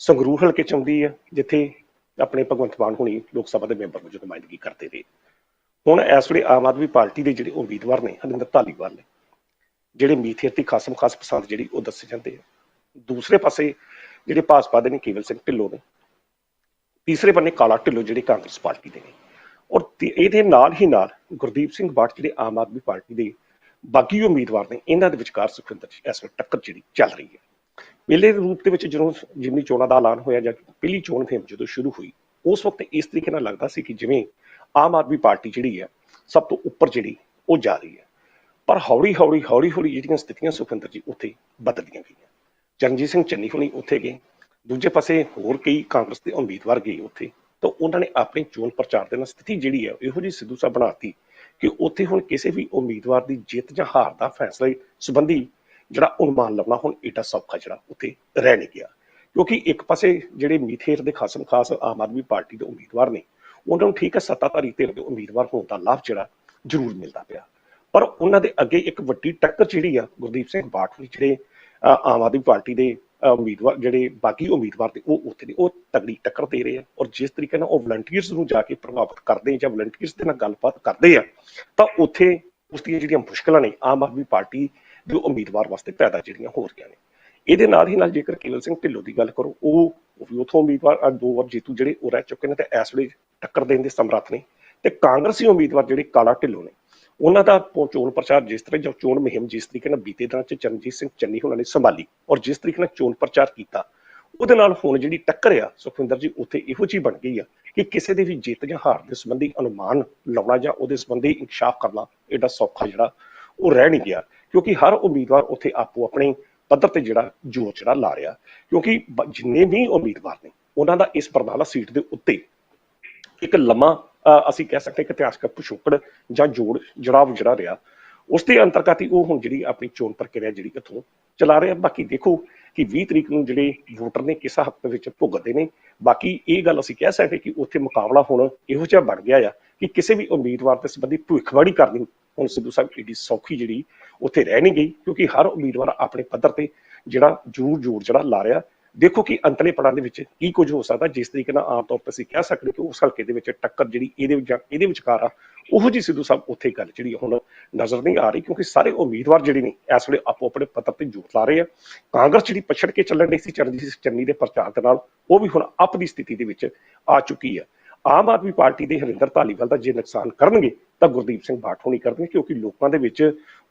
ਸੰਗਰੂਰ ਹਲਕੇ ਚ ਆਉਂਦੀ ਹੈ ਜਿੱਥੇ ਆਪਣੇ ਭਗਵੰਤ ਮਾਨ ਹੁਣੀ ਲੋਕ ਸਭਾ ਦੇ ਮੈਂਬਰ ਵਜੋਂ ਨੁਮਾਇੰਦਗੀ ਕਰਦੇ ਰਹੇ। ਹੁਣ ਇਸ ਵੇਲੇ ਆਮ ਆਦਮੀ ਪਾਰਟੀ ਦੇ ਜਿਹੜੇ ਉਮੀਦਵਾਰ ਨੇ, ਹਰਿੰਦਰ ਧਾਲੀਵਾਲ ਨੇ, ਜਿਹੜੇ ਮੀਥੇਰ ਦੀ ਖਾਸਮ ਖਾਸ ਪਸੰਦ ਜਿਹੜੀ ਉਹ ਦੱਸੇ ਜਾਂਦੇ ਆ। ਦੂਸਰੇ ਪਾਸੇ ਜਿਹੜੇ ਭਾਜਪਾ ਦੇ ਨੇ, ਕੇਵਲ ਸਿੰਘ ਢਿੱਲੋਂ ਨੇ। ਤੀਸਰੇ ਬੰਨੇ ਕਾਲਾ ਢਿੱਲੋਂ ਜਿਹੜੇ ਕਾਂਗਰਸ ਪਾਰਟੀ ਦੇ ਨੇ। ਔਰ ਇਹਦੇ ਨਾਲ ਹੀ ਨਾਲ ਗੁਰਦੀਪ ਸਿੰਘ ਬਾਟ ਜਿਹੜੇ ਆਮ ਆਦਮੀ ਪਾਰਟੀ ਦੇ ਬਾਕੀ ਉਮੀਦਵਾਰ ਨੇ, ਇਹਨਾਂ ਦੇ ਵਿਚਕਾਰ ਸੁਖਵਿੰਦਰ ਇਸ ਵੇਲੇ ਟੱਕਰ ਜਿਹੜੀ ਚੱਲ ਰਹੀ ਹੈ। ਪਹਿਲੇ ਰੂਪ ਦੇ ਵਿੱਚ ਜਦੋਂ ਜਿਮਨੀ ਚੋਣਾਂ ਦਾ ਐਲਾਨ ਹੋਇਆ ਜਾਂ ਪਹਿਲੀ ਚੋਣ ਫੇਮ ਜਦੋਂ ਸ਼ੁਰੂ ਹੋਈ, ਉਸ ਵਕਤ ਇਸ ਤਰੀਕੇ ਨਾਲ ਲੱਗਦਾ ਸੀ ਕਿ ਜਿਵੇਂ ਆਮ ਆਦਮੀ ਪਾਰਟੀ ਜਿਹੜੀ ਹੈ, ਸਭ ਤੋਂ ਉੱਪਰ ਜਿਹੜੀ, ਉਹ ਜਾ ਰਹੀ ਹੈ। ਪਰ ਹੌਲੀ ਹੌਲੀ ਹੌਲੀ ਹੌਲੀ ਜਿਹੜੀਆਂ ਸਥਿਤੀਆਂ ਸੁਖਵਿੰਦਰ ਜੀ ਉੱਥੇ ਬਦਲਦੀਆਂ ਗਈਆਂ। ਚਰਨਜੀਤ ਸਿੰਘ ਚੰਨੀ ਹੁਣੀ ਉੱਥੇ ਗਏ। ਦੂਜੇ ਪਾਸੇ ਹੋਰ ਕਈ ਕਾਂਗਰਸ ਦੇ ਉਮੀਦਵਾਰ ਗਏ ਉੱਥੇ। ਤਾਂ ਉਹਨਾਂ ਨੇ ਆਪਣੀ ਚੋਣ ਪ੍ਰਚਾਰ ਦੇ ਨਾਲ ਸਥਿਤੀ ਜਿਹੜੀ ਹੈ, ਇਹੋ ਜਿਹੀ ਸਿੱਧੂ ਸਾਹਿਬ ਬਣਾਤੀ ਕਿ ਉੱਥੇ ਹੁਣ ਕਿਸੇ ਵੀ ਉਮੀਦਵਾਰ ਦੀ ਜਿੱਤ ਜਾਂ ਹਾਰ ਦਾ ਫੈਸਲਾ ਸੰਬੰਧੀ ਜਿਹੜਾ ਅਨੁਮਾਨ ਲਾਉਣਾ ਹੁਣ ਏਡਾ ਸੌਖਾ ਜਿਹੜਾ ਉੱਥੇ ਰਹਿ ਨਹੀਂ ਗਿਆ। ਕਿਉਂਕਿ ਇੱਕ ਪਾਸੇ ਜਿਹੜੇ ਮੀਥੇਰ ਦੇ ਖਾਸਮ ਖਾਸ ਆਮ ਆਦਮੀ ਪਾਰਟੀ ਦੇ ਉਮੀਦਵਾਰ ਨੇ, ਉਹਨਾਂ ਨੂੰ ਠੀਕ ਹੈ ਸੱਤਾਧਾਰੀ ਧਿਰ ਦੇ ਉਮੀਦਵਾਰ ਹੋਣ ਦਾ ਲਾਭ ਜਿਹੜਾ ਜ਼ਰੂਰ ਮਿਲਦਾ ਪਿਆ। ਪਰ ਉਹਨਾਂ ਦੇ ਅੱਗੇ ਇੱਕ ਵੱਡੀ ਟੱਕਰ ਜਿਹੜੀ ਆ, ਗੁਰਦੀਪ ਸਿੰਘ ਬਾਠ ਵੀ ਜਿਹੜੇ ਆਮ ਆਦਮੀ ਪਾਰਟੀ ਦੇ ਉਮੀਦਵਾਰ ਜਿਹੜੇ ਬਾਕੀ ਉਮੀਦਵਾਰ ਤੇ ਉਹ ਉੱਥੇ ਦੇ ਉਹ ਤਗੜੀ ਟੱਕਰ ਦੇ ਰਹੇ ਆ। ਔਰ ਜਿਸ ਤਰੀਕੇ ਨਾਲ ਉਹ ਵਲੰਟੀਅਰਸ ਨੂੰ ਜਾ ਕੇ ਪ੍ਰਭਾਵਿਤ ਕਰਦੇ ਜਾਂ ਵਲੰਟੀਅਰਸ ਦੇ ਨਾਲ ਗੱਲਬਾਤ ਕਰਦੇ ਆ, ਤਾਂ ਉੱਥੇ ਉਸ ਦੀਆਂ ਜਿਹੜੀਆਂ ਮੁਸ਼ਕਲਾਂ ਨੇ, ਆਮ ਆਦਮੀ ਪਾਰਟੀ ਦੇ ਉਮੀਦਵਾਰ ਵਾਸਤੇ ਪੈਦਾ ਜਿਹੜੀਆਂ ਹੋ ਰਹੀਆਂ ਨੇ। ਇਹਦੇ ਨਾਲ ਹੀ ਨਾਲ ਜੇਕਰ ਕੇਵਲ ਸਿੰਘ ਢਿੱਲੋਂ ਦੀ ਗੱਲ ਕਰੋ ਉਹ ਉਥੋਂ ਉਮੀਦਵਾਰ ਅ, ਦੋ ਵਾਰ ਜੇਤੂ ਜਿਹੜੇ ਉਹ ਰਹਿ ਚੁੱਕੇ ਨੇ ਤੇ ਇਸ ਵੇਲੇ ਟੱਕਰ ਦੇਣ ਦੇ ਸਮਰੱਥ ਨੇ। ਤੇ ਕਾਂਗਰਸੀ ਉਮੀਦਵਾਰ ਜਿਹੜੇ ਕਾਲਾ ਢਿੱਲੋਂ ਨੇ ਉਹਨਾਂ ਦਾ ਚੋਣ ਪ੍ਰਚਾਰ ਜਿਸ ਤਰ੍ਹਾਂ ਜਾਂ ਚੋਣ ਮੁਹਿੰਮ ਜਿਸ ਤਰੀਕੇ ਨਾਲ ਬੀਤੇ ਦਿਨਾਂ ਚ ਚਰਨਜੀਤ ਸਿੰਘ ਚੰਨੀ ਉਹਨਾਂ ਨੇ ਸੰਭਾਲੀ ਔਰ ਜਿਸ ਤਰੀਕੇ ਨਾਲ ਚੋਣ ਪ੍ਰਚਾਰ ਕੀਤਾ ਉਹਦੇ ਨਾਲ ਹੁਣ ਜਿਹੜੀ ਟੱਕਰ ਆ ਸੁਖਵਿੰਦਰ ਜੀ ਉੱਥੇ ਇਹੋ ਜਿਹੀ ਬਣ ਗਈ ਆ ਕਿ ਕਿਸੇ ਦੇ ਵੀ ਜਿੱਤ ਜਾਂ ਹਾਰ ਦੇ ਸੰਬੰਧੀ ਅਨੁਮਾਨ ਲਾਉਣਾ ਜਾਂ ਉਹਦੇ ਸੰਬੰਧੀ ਇਨਕਸ਼ਾਫ ਕਰਨਾ ਐਡਾ ਸੌਖਾ ਜਿਹੜਾ ਉਹ ਰਹਿ ਨਹੀਂ ਗਿਆ, ਕਿਉਂਕਿ ਹਰ ਉਮੀਦਵਾਰ ਉੱਥੇ ਆਪੋ ਆਪਣੇ ਪੱਧਰ ਤੇ ਜਿਹੜਾ ਜੋਰ ਜਿਹੜਾ ਲਾ ਰਿਹਾ, ਕਿਉਂਕਿ ਜਿੰਨੇ ਵੀ ਉਮੀਦਵਾਰ ਨੇ, ਉਹਨਾਂ ਦਾ ਇਸ ਬਰਨਾਲਾ ਸੀਟ ਦੇ ਉੱਤੇ ਇੱਕ ਲੰਮਾ ਅਸੀਂ ਕਹਿ ਸਕਦੇ ਹਾਂ ਕਿ ਇਤਿਹਾਸਕ ਪਿਛੋਕੜ ਜਾਂ ਜੋੜ ਜੜਾਵ ਜਿਹੜਾ ਰਿਹਾ, ਉਸ ਦੇ ਅੰਤਰਗਤ ਹੀ ਉਹ ਹੁਣ ਜਿਹੜੀ ਆਪਣੀ ਚੋਣ ਪ੍ਰਕਿਰਿਆ ਜਿਹੜੀ ਇੱਥੋਂ ਚਲਾ ਰਿਹਾ। ਬਾਕੀ ਦੇਖੋ ਕਿ 20 ਤਰੀਕ ਨੂੰ ਜਿਹੜੇ ਵੋਟਰ ਨੇ ਕਿਸ ਹੱਕ ਵਿੱਚ ਭੁਗਤਦੇ ਨੇ, ਬਾਕੀ ਇਹ ਗੱਲ ਅਸੀਂ ਕਹਿ ਸਕਦੇ ਕਿ ਉੱਥੇ ਮੁਕਾਬਲਾ ਹੁਣ ਇਹੋ ਜਿਹਾ ਬਣ ਗਿਆ ਆ ਕਿ ਕਿਸੇ ਵੀ ਉਮੀਦਵਾਰ ਦੇ ਸੰਬੰਧੀ ਭਵਿੱਖਬਾਣੀ ਕਰਨੀ ਹੁਣ ਸਿੱਧੂ ਸਾਹਿਬ ਏਡੀ ਸੌਖੀ ਜਿਹੜੀ ਉੱਥੇ ਰਹਿ ਨਹੀਂ ਗਈ, ਕਿਉਂਕਿ ਹਰ ਉਮੀਦਵਾਰ ਆਪਣੇ ਪੱਧਰ ਤੇ ਜਿਹੜਾ ਜ਼ਰੂਰ ਜੋਰ ਜਿਹੜਾ ਲਾ ਰਿਹਾ। ਦੇਖੋ ਕਿ ਅੰਤਲੇ ਪੜਾਂ ਦੇ ਵਿੱਚ ਕੀ ਕੁਝ ਹੋ ਸਕਦਾ, ਜਿਸ ਤਰੀਕੇ ਨਾਲ ਆਮ ਤੌਰ ਤੇ ਅਸੀਂ ਕਹਿ ਸਕਦੇ ਕਿ ਉਸ ਹਲਕੇ ਦੇ ਵਿੱਚ ਟੱਕਰ ਜਿਹੜੀ ਇਹਦੇ ਵਿੱਚ ਇਹਦੇ ਵਿਚਕਾਰ ਆ, ਉਹੋ ਜੀ ਸਿੱਧੂ ਸਾਹਿਬ ਉੱਥੇ ਗੱਲ ਜਿਹੜੀ ਹੁਣ ਨਜ਼ਰ ਨਹੀਂ ਆ ਰਹੀ, ਕਿਉਂਕਿ ਸਾਰੇ ਉਮੀਦਵਾਰ ਜਿਹੜੇ ਨੇ ਇਸ ਵੇਲੇ ਆਪੋ ਆਪਣੇ ਪੱਧਰ ਤੇ ਜੋਰ ਲਾ ਰਹੇ ਆ। ਕਾਂਗਰਸ ਜਿਹੜੀ ਪਛੜ ਕੇ ਚੱਲਣ ਰਹੀ ਸੀ, ਚਰਨਜੀਤ ਸਿੰਘ ਚੰਨੀ ਦੇ ਪ੍ਰਚਾਰ ਦੇ ਨਾਲ, ਉਹ ਵੀ ਹੁਣ ਅਪ ਦੀ ਸਥਿਤੀ ਦੇ ਵਿੱਚ ਆ ਚੁੱਕੀ ਹੈ ਆਮ ਆਦਮੀ ਪਾਰਟੀ ਦੇ ਹਰਿੰਦਰ ਧਾਲੀਵਾਲ ਦਾ ਜੇ ਨੁਕਸਾਨ ਕਰਨਗੇ ਤਾਂ ਗੁਰਦੀਪ ਸਿੰਘ ਬਾਠ ਹੋਣੀ ਕਰਨਗੇ ਕਿਉਂਕਿ ਲੋਕਾਂ ਦੇ ਵਿੱਚ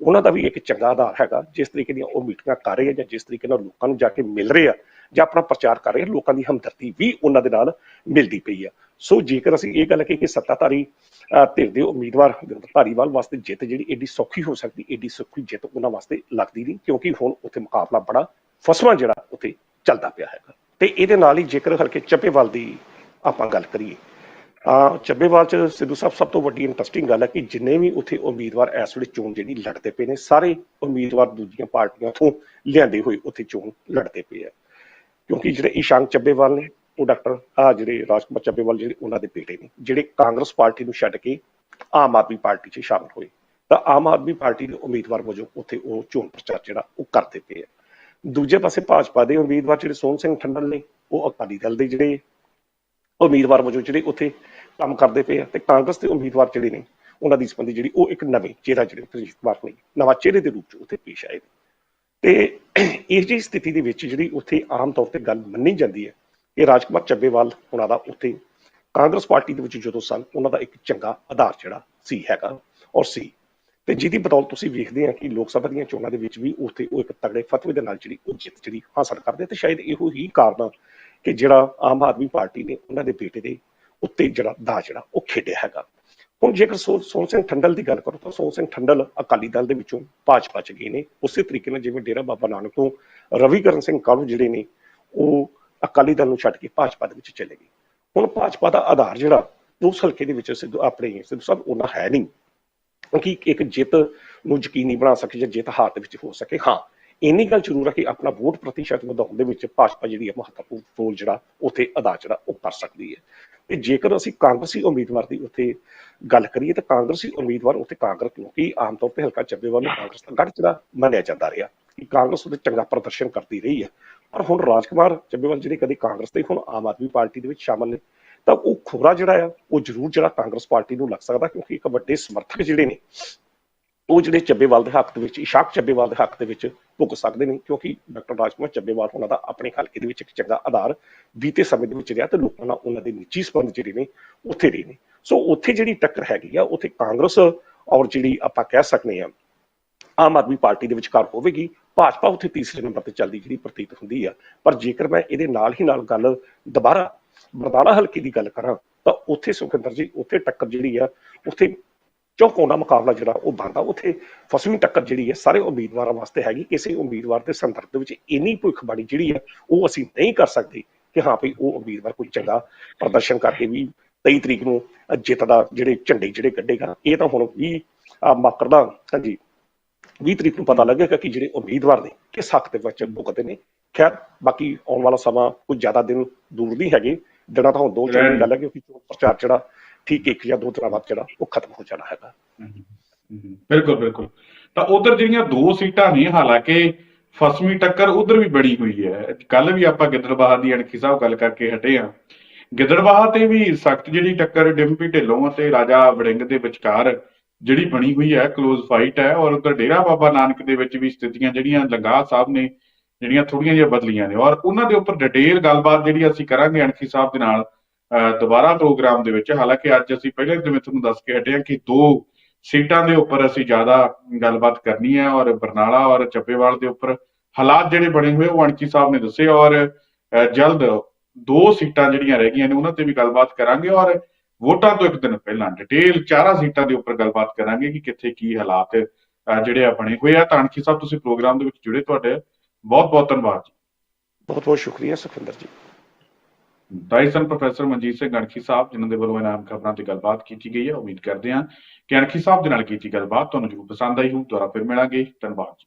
ਉਹਨਾਂ ਦਾ ਵੀ ਇੱਕ ਚੰਗਾ ਆਧਾਰ ਹੈਗਾ ਜਿਸ ਤਰੀਕੇ ਦੀਆਂ ਉਹ ਮੀਟਿੰਗਾਂ ਕਰ ਰਹੇ ਆ ਜਾਂ ਜਿਸ ਤਰੀਕੇ ਨਾਲ ਲੋਕਾਂ ਨੂੰ ਜਾ ਕੇ ਮਿਲ ਰਹੇ ਆ ਜਾਂ ਆਪਣਾ ਪ੍ਰਚਾਰ ਕਰ ਰਹੇ ਆ ਲੋਕਾਂ ਦੀ ਹਮਦਰਦੀ ਵੀ ਉਹਨਾਂ ਦੇ ਨਾਲ ਮਿਲਦੀ ਪਈ ਆ। ਸੋ ਜੇਕਰ ਅਸੀਂ ਇਹ ਗੱਲ ਕਹੀਏ ਕਿ ਸੱਤਾਧਾਰੀ ਅਹ, ਧਿਰ ਦੇ ਉਮੀਦਵਾਰ ਹਰਿੰਦਰ ਧਾਲੀਵਾਲ ਵਾਸਤੇ ਜਿੱਤ ਜਿਹੜੀ ਏਡੀ ਸੌਖੀ ਹੋ ਸਕਦੀ ਏਡੀ ਸੌਖੀ ਜਿੱਤ ਉਹਨਾਂ ਵਾਸਤੇ ਲੱਗਦੀ ਨਹੀਂ ਕਿਉਂਕਿ ਹੁਣ ਉੱਥੇ ਮੁਕਾਬਲਾ ਬੜਾ ਫਸਵਾਂ ਜਿਹੜਾ ਉੱਥੇ ਚੱਲਦਾ ਪਿਆ ਹੈਗਾ। ਤੇ ਇਹਦੇ ਨਾਲ ਹੀ ਜੇਕਰ ਹਲਕੇ ਚੱਪੇਵਾਲ ਦੀ ਆਪਾਂ ਗੱਲ ਕਰੀਏ ਚੱਬੇਵਾਲ ਚ ਸਿੱਧੂ ਸਾਹਿਬ, ਸਭ ਤੋਂ ਵੱਡੀ ਇੰਟਰਸਟਿੰਗ ਗੱਲ ਹੈ ਕਿ ਜਿੰਨੇ ਵੀ ਉੱਥੇ ਉਮੀਦਵਾਰ ਇਸ ਵੇਲੇ ਚੋਣ ਜਿਹੜੀ ਲੜਦੇ ਪਏ ਨੇ, ਸਾਰੇ ਉਮੀਦਵਾਰ ਦੂਜੀਆਂ ਪਾਰਟੀਆਂ ਤੋਂ ਲਿਆਂਦੇ ਹੋਏ ਉੱਥੇ ਚੋਣ ਲੜਦੇ ਪਏ ਆ। ਕਿਉਂਕਿ ਜਿਹੜੇ ਈਸ਼ਾਨ ਚੱਬੇਵਾਲ ਨੇ, ਉਹ ਡਾਕਟਰ ਆ ਜਿਹੜੇ ਰਾਜਕੁਮਾਰ ਚੱਬੇਵਾਲ ਜਿਹੜੇ ਉਹਨਾਂ ਦੇ ਬੇਟੇ ਨੇ, ਜਿਹੜੇ ਕਾਂਗਰਸ ਪਾਰਟੀ ਨੂੰ ਛੱਡ ਕੇ ਆਮ ਆਦਮੀ ਪਾਰਟੀ 'ਚ ਸ਼ਾਮਲ ਹੋਏ, ਤਾਂ ਆਮ ਆਦਮੀ ਪਾਰਟੀ ਦੇ ਉਮੀਦਵਾਰ ਵਜੋਂ ਉੱਥੇ ਉਹ ਚੋਣ ਪ੍ਰਚਾਰ ਜਿਹੜਾ ਉਹ ਕਰਦੇ ਪਏ ਆ। ਦੂਜੇ ਪਾਸੇ ਭਾਜਪਾ ਦੇ ਉਮੀਦਵਾਰ ਜਿਹੜੇ ਸੋਹਣ ਸਿੰਘ ਠੰਡਲ ਨੇ, ਉਹ ਅਕਾਲੀ ਦਲ ਦੇ ਜਿਹੜੇ ਉਮੀਦਵਾਰ ਵਜੋਂ ਜਿਹੜੇ ਉੱਥੇ ਕੰਮ ਕਰਦੇ ਪਏ ਆ ਤੇ ਕਾਂਗਰਸ ਦੇ ਉਮੀਦਵਾਰ ਜਿਹੜੇ ਨੇ, ਉਹਨਾਂ ਦੀ ਸੰਬੰਧੀ ਜਿਹੜੀ ਉਹ ਇੱਕ ਨਵੇਂ ਚਿਹਰਾ ਜਿਹੜੇ ਪ੍ਰਜੀਤ ਕੁਮਾਰ ਨੇ, ਨਵਾਂ ਚਿਹਰੇ ਦੇ ਰੂਪ 'ਚ ਉੱਥੇ ਪੇਸ਼ ਆਏ ਤੇ ਇਸ ਜਿਹੀ ਸਥਿਤੀ ਦੇ ਵਿੱਚ ਜਿਹੜੀ ਉੱਥੇ ਆਮ ਤੌਰ ਤੇ ਗੱਲ ਮੰਨੀ ਜਾਂਦੀ ਹੈ ਕਿ ਰਾਜਕੁਮਾਰ ਚੱਬੇਵਾਲ ਉਹਨਾਂ ਦਾ ਉੱਥੇ ਕਾਂਗਰਸ ਪਾਰਟੀ ਦੇ ਵਿੱਚ ਜਦੋਂ ਸਨ, ਉਹਨਾਂ ਦਾ ਇੱਕ ਚੰਗਾ ਆਧਾਰ ਜਿਹੜਾ ਸੀ ਹੈਗਾ ਔਰ ਸੀ। ਤੇ ਜਿਹਦੀ ਬਦੌਲਤ ਤੁਸੀਂ ਵੇਖਦੇ ਆ ਕਿ ਲੋਕ ਸਭਾ ਦੀਆਂ ਚੋਣਾਂ ਦੇ ਵਿੱਚ ਵੀ ਉੱਥੇ ਉਹ ਇੱਕ ਤਗੜੇ ਫਤਵੇ ਦੇ ਨਾਲ ਜਿਹੜੀ ਉਹ ਜਿੱਤ ਜਿਹੜੀ ਹਾਸਲ ਕਰਦੇ ਤੇ ਸ਼ਾਇਦ ਇਹੋ ਹੀ ਕਾਰਨ ਆ ਕਿ ਜਿਹੜਾ ਆਮ ਆਦਮੀ ਪਾਰਟੀ ਨੇ ਉਹਨਾਂ ਦੇ ਬੇਟੇ ਦੇ ਉੱਤੇ ਜਿਹੜਾ ਦਾ ਜਿਹੜਾ, ਉਹ ਖੇਡਿਆ ਹੈਗਾ। ਹੁਣ ਜੇਕਰ ਸੋ- ਸੋਹਣ ਸਿੰਘ ਠੰਡਲ ਦੀ ਗੱਲ ਕਰੋ ਤਾਂ ਸੋਹਣ ਸਿੰਘ ਠੰਡਲ ਅਕਾਲੀ ਦਲ ਦੇ ਵਿੱਚੋਂ ਭਾਜਪਾ ਚ ਗਏ ਨੇ। ਉਸੇ ਤਰੀਕੇ ਨਾਲ ਜਿਵੇਂ ਡੇਰਾ ਬਾਬਾ ਨਾਨਕ ਤੋਂ ਰਵੀਕਰਨ ਸਿੰਘ ਕਾਲੂ ਜਿਹੜੇ ਨੇ, ਉਹ ਅਕਾਲੀ ਦਲ ਨੂੰ ਛੱਡ ਕੇ ਭਾਜਪਾ ਦੇ ਵਿੱਚ ਚਲੇ ਗਏ। ਹੁਣ ਭਾਜਪਾ ਦਾ ਆਧਾਰ ਜਿਹੜਾ ਉਸ ਹਲਕੇ ਦੇ ਵਿੱਚ ਸਿੱਧੂ ਆਪਣੇ ਸਿੱਧੂ ਸਾਹਿਬ ਉਹਨਾਂ ਹੈ ਨਹੀਂ। ਕਿਉਂਕਿ ਇੱਕ ਜਿੱਤ ਨੂੰ ਯਕੀਨੀ ਬਣਾ ਸਕੇ ਜਾਂ ਜਿੱਤ ਹਾਰ ਦੇ ਵਿੱਚ ਹੋ ਸਕੇ, ਹਾਂ। ਇੰਨੀ ਗੱਲ ਜ਼ਰੂਰ ਹੈ ਕਿ ਆਪਣਾ ਵੋਟ ਪ੍ਰਤੀਸ਼ਤ ਵਧਾਉਣ ਦੇ ਵਿੱਚ ਭਾਜਪਾ ਜਿਹੜੀ ਹੈ ਮਹੱਤਵਪੂਰਨ ਰੋਲ ਜਿਹੜਾ, ਉੱਥੇ ਅਦਾ ਜਿਹੜਾ ਉਹ ਕਰ ਸਕਦੀ ਹੈ। ਤੇ ਜੇਕਰ ਅਸੀਂ ਕਾਂਗਰਸੀ ਉਮੀਦਵਾਰ ਦੀ ਉੱਥੇ ਗੱਲ ਕਰੀਏ ਤਾਂ ਕਾਂਗਰਸੀ ਉਮੀਦਵਾਰ ਉੱਥੇ ਕਾਂਗਰਸ ਕਿਉਂਕਿ ਆਮ ਤੌਰ ਤੇ ਹਲਕਾ ਚੱਬੇਵਾਲ ਨੂੰ ਕਾਂਗਰਸ ਦਾ ਗੜ ਜਿਹੜਾ ਮੰਨਿਆ ਜਾਂਦਾ ਰਿਹਾ ਕਿ ਕਾਂਗਰਸ ਉਹਦੇ ਚੰਗਾ ਪ੍ਰਦਰਸ਼ਨ ਕਰਦੀ ਰਹੀ ਹੈ। ਪਰ ਹੁਣ ਰਾਜਕੁਮਾਰ ਚੱਬੇਵਾਲ ਜਿਹੜੇ ਕਦੇ ਕਾਂਗਰਸ ਦੇ ਹੁਣ ਆਮ ਆਦਮੀ ਪਾਰਟੀ ਦੇ ਵਿੱਚ ਸ਼ਾਮਲ ਨੇ ਤਾਂ ਉਹ ਖੋਰਾ ਜਿਹੜਾ ਆ, ਉਹ ਜ਼ਰੂਰ ਜਿਹੜਾ ਕਾਂਗਰਸ ਪਾਰਟੀ ਨੂੰ ਲੱਗ ਸਕਦਾ ਕਿਉਂਕਿ ਇੱਕ ਵੱਡੇ ਸਮਰਥਕ ਜਿਹੜੇ ਨੇ ਉਹ ਜਿਹੜੇ ਚੱਬੇਵਾਲ ਦੇ ਹੱਕ ਦੇ ਵਿੱਚ, ਇਸ਼ਾਕ ਚੱਬੇਵਾਲ ਦੇ ਹੱਕ ਦੇ ਵਿੱਚ ਭੁੱਕ ਸਕਦੇ ਨੇ, ਕਿਉਂਕਿ ਡਾਕਟਰ ਰਾਜਕੁਮਾਰ ਚੱਬੇਵਾਲ ਉਹਨਾਂ ਦਾ ਆਪਣੇ ਹਲਕੇ ਦੇ ਵਿੱਚ ਇੱਕ ਚੰਗਾ ਆਧਾਰ ਬੀਤੇ ਸਮੇਂ ਦੇ ਵਿੱਚ ਰਿਹਾ ਤੇ ਲੋਕਾਂ ਨਾਲ ਉਹਨਾਂ ਦੇ ਨਿੱਜੀ ਸੰਬੰਧ ਜਿਹੜੇ ਨੇ, ਉੱਥੇ ਰਹੇ ਨੇ। ਸੋ ਉੱਥੇ ਜਿਹੜੀ ਟੱਕਰ ਹੈਗੀ ਆ, ਉੱਥੇ ਕਾਂਗਰਸ ਔਰ ਜਿਹੜੀ ਆਪਾਂ ਕਹਿ ਸਕਦੇ ਆ ਆਮ ਆਦਮੀ ਪਾਰਟੀ ਦੇ ਵਿਚਕਾਰ ਹੋਵੇਗੀ, ਭਾਜਪਾ ਉੱਥੇ ਤੀਸਰੇ ਨੰਬਰ ਤੇ ਚੱਲਦੀ ਜਿਹੜੀ ਪ੍ਰਤੀਤ ਹੁੰਦੀ ਆ। ਪਰ ਜੇਕਰ ਮੈਂ ਇਹਦੇ ਨਾਲ ਹੀ ਨਾਲ ਗੱਲ ਦੁਬਾਰਾ ਬਰਦਾਲਾ ਹਲਕੇ ਦੀ ਗੱਲ ਕਰਾਂ, ਤਾਂ ਉੱਥੇ ਸੁਖਿੰਦਰ ਜੀ, ਉੱਥੇ ਟੱਕਰ ਜਿਹੜੀ ਆ, ਉੱਥੇ ਚੌਕੋਨਾ ਮੁਕਾਬਲਾ ਜਿਹੜਾ ਉਹ ਬਣਦਾ ਉੱਥੇ ਫਸਵੀਂ ਟੱਕਰ ਜਿਹੜੀ ਹੈ ਸਾਰੇ ਉਮੀਦਵਾਰਾਂ ਵਾਸਤੇ ਹੈਗੀ। ਕਿਸੇ ਉਮੀਦਵਾਰ ਦੇ ਸੰਦਰਭ ਦੇ ਵਿੱਚ ਇੰਨੀ ਭੁੱਖਬਾਣੀ ਜਿਹੜੀ ਹੈ ਉਹ ਅਸੀਂ ਨਹੀਂ ਕਰ ਸਕਦੇ ਕਿ ਹਾਂ ਭਈ ਉਹ ਉਮੀਦਵਾਰ ਕੋਈ ਚੰਗਾ ਪ੍ਰਦਰਸ਼ਨ ਕਰਕੇ ਵੀ 23 ਤਰੀਕ ਨੂੰ ਜਿੱਤ ਦਾ ਜਿਹੜੇ ਝੰਡੇ ਜਿਹੜੇ ਕੱਢੇਗਾ। ਇਹ ਤਾਂ ਹੁਣ ਵੀ ਮਾਕਰ ਦਾ ਹਾਂਜੀ 20 ਤਰੀਕ ਨੂੰ ਪਤਾ ਲੱਗੇਗਾ ਕਿ ਜਿਹੜੇ ਉਮੀਦਵਾਰ ਨੇ ਕਿਸ ਹੱਕ ਦੇ ਵਿੱਚ ਭੁਗਤਦੇ ਨੇ। ਖੈਰ ਬਾਕੀ ਆਉਣ ਵਾਲਾ ਸਮਾਂ ਕੁਝ ਜ਼ਿਆਦਾ ਦਿਨ ਦੂਰ ਨਹੀਂ ਹੈਗੇ। ਦਿਨਾਂ ਤਾਂ ਹੁਣ ਦੋ ਚਾਰ ਦੀ ਗੱਲ ਹੈ ਕਿਉਂਕਿ ਪ੍ਰਚਾਰ ਜਿਹੜਾ ਠੀਕ ਇੱਕ ਜਾਂ ਦੋ ਦਿਨਾਂ ਬਾਅਦ ਜਿਹੜਾ ਉਹ ਖਤਮ ਹੋ ਜਾਣਾ ਹੈਗਾ। ਬਿਲਕੁਲ ਬਿਲਕੁਲ। ਤਾਂ ਉਧਰ ਜਿਹੜੀਆਂ ਦੋ ਸੀਟਾਂ ਨੇ, ਹਾਲਾਂਕਿ ਫਸਵੀਂ ਟੱਕਰ ਉਧਰ ਵੀ ਬਣੀ ਹੋਈ ਹੈ। ਕੱਲ ਵੀ ਆਪਾਂ ਗਿੱਦੜਬਾਹਾ ਦੀ ਅਣਖੀ ਸਾਹਿਬ ਗੱਲ ਕਰਕੇ ਹਟੇ ਆ ਗਿੱਦੜਬਾਹਾ ਤੇ ਵੀ ਸਖਤ ਜਿਹੜੀ ਟੱਕਰ ਡਿੰਪੀ ਢਿੱਲੋਂ ਅਤੇ ਰਾਜਾ ਵੜਿੰਗ ਦੇ ਵਿਚਕਾਰ ਜਿਹੜੀ ਬਣੀ ਹੋਈ ਹੈ ক্লোਜ਼ ਫਾਈਟ ਹੈ ਔਰ ਉਧਰ ਡੇਰਾ ਬਾਬਾ ਨਾਨਕ ਦੇ ਵਿੱਚ ਵੀ ਸਥਿਤੀਆਂ ਜਿਹੜੀਆਂ ਲੰਗਾਹ ਸਾਹਿਬ ਨੇ, ਜਿਹੜੀਆਂ ਥੋੜੀਆਂ ਜਿਹੀਆਂ ਬਦਲੀਆਂ ਨੇ। ਔਰ ਉਹਨਾਂ ਦੇ ਉੱਪਰ ਡਿਟੇਲ ਗੱਲਬਾਤ ਜਿਹੜੀ ਅਸੀਂ ਕਰਾਂਗੇ ਅਣਖੀ ਸਾਹਿਬ ਦੇ ਨਾਲ ਦੁਬਾਰਾ ਪ੍ਰੋਗਰਾਮ ਦੇ ਵਿੱਚ, ਹਾਲਾਂਕਿ ਅੱਜ ਅਸੀਂ ਪਹਿਲਾਂ ਜਿਵੇਂ ਤੁਹਾਨੂੰ ਦੱਸ ਕੇ ਹਟੇ ਹਾਂ ਕਿ ਦੋ ਸੀਟਾਂ ਦੇ ਉੱਪਰ ਅਸੀਂ ਜ਼ਿਆਦਾ ਗੱਲਬਾਤ ਕਰਨੀ ਹੈ ਔਰ ਬਰਨਾਲਾ ਔਰ ਚੱਬੇਵਾਲ ਦੇ ਉੱਪਰ ਹਾਲਾਤ ਜਿਹੜੇ ਬਣੇ ਹੋਏ ਉਹ ਅਣਖੀ ਸਾਹਿਬ ਨੇ ਦੱਸੇ ਔਰ ਜਲਦ ਦੋ ਸੀਟਾਂ ਜਿਹੜੀਆਂ ਰਹਿ ਗਈਆਂ ਨੇ, ਉਹਨਾਂ ਤੇ ਵੀ ਗੱਲਬਾਤ ਕਰਾਂਗੇ ਔਰ ਵੋਟਾਂ ਤੋਂ ਇੱਕ ਦਿਨ ਪਹਿਲਾਂ ਡਿਟੇਲ ਚਾਰਾਂ ਸੀਟਾਂ ਦੇ ਉੱਪਰ ਗੱਲਬਾਤ ਕਰਾਂਗੇ ਕਿ ਕਿੱਥੇ ਕੀ ਹਾਲਾਤ ਜਿਹੜੇ ਆ ਬਣੇ ਹੋਏ ਆ। ਤਾਂ ਅਣਖੀ ਸਾਹਿਬ, ਤੁਸੀਂ ਪ੍ਰੋਗਰਾਮ ਦੇ ਵਿੱਚ ਜੁੜੇ, ਤੁਹਾਡੇ ਬਹੁਤ ਬਹੁਤ ਧੰਨਵਾਦ ਜੀ। ਬਹੁਤ ਬਹੁਤ ਸ਼ੁਕਰੀਆ ਸੁਖਿੰਦਰ ਜੀ। ਡਾਇਸਨ ਪ੍ਰੋਫੈਸਰ ਮਨਜੀਤ ਸਿੰਘ ਅਣਖੀ ਸਾਹਿਬ, ਜਿਨ੍ਹਾਂ ਦੇ ਵੱਲੋਂ ਇਨਾਮ ਖਬਰਾਂ ਤੇ ਗੱਲਬਾਤ ਕੀਤੀ ਗਈ ਹੈ, ਉਮੀਦ ਕਰਦੇ ਹਾਂ ਕਿ ਅਣਖੀ ਸਾਹਿਬ ਦੇ ਨਾਲ ਕੀਤੀ ਗੱਲਬਾਤ ਤੁਹਾਨੂੰ ਜ਼ਰੂਰ ਪਸੰਦ ਆਈ ਹੋਊ। ਦੁਆਰਾ ਫਿਰ ਮਿਲਾਂਗੇ। ਧੰਨਵਾਦ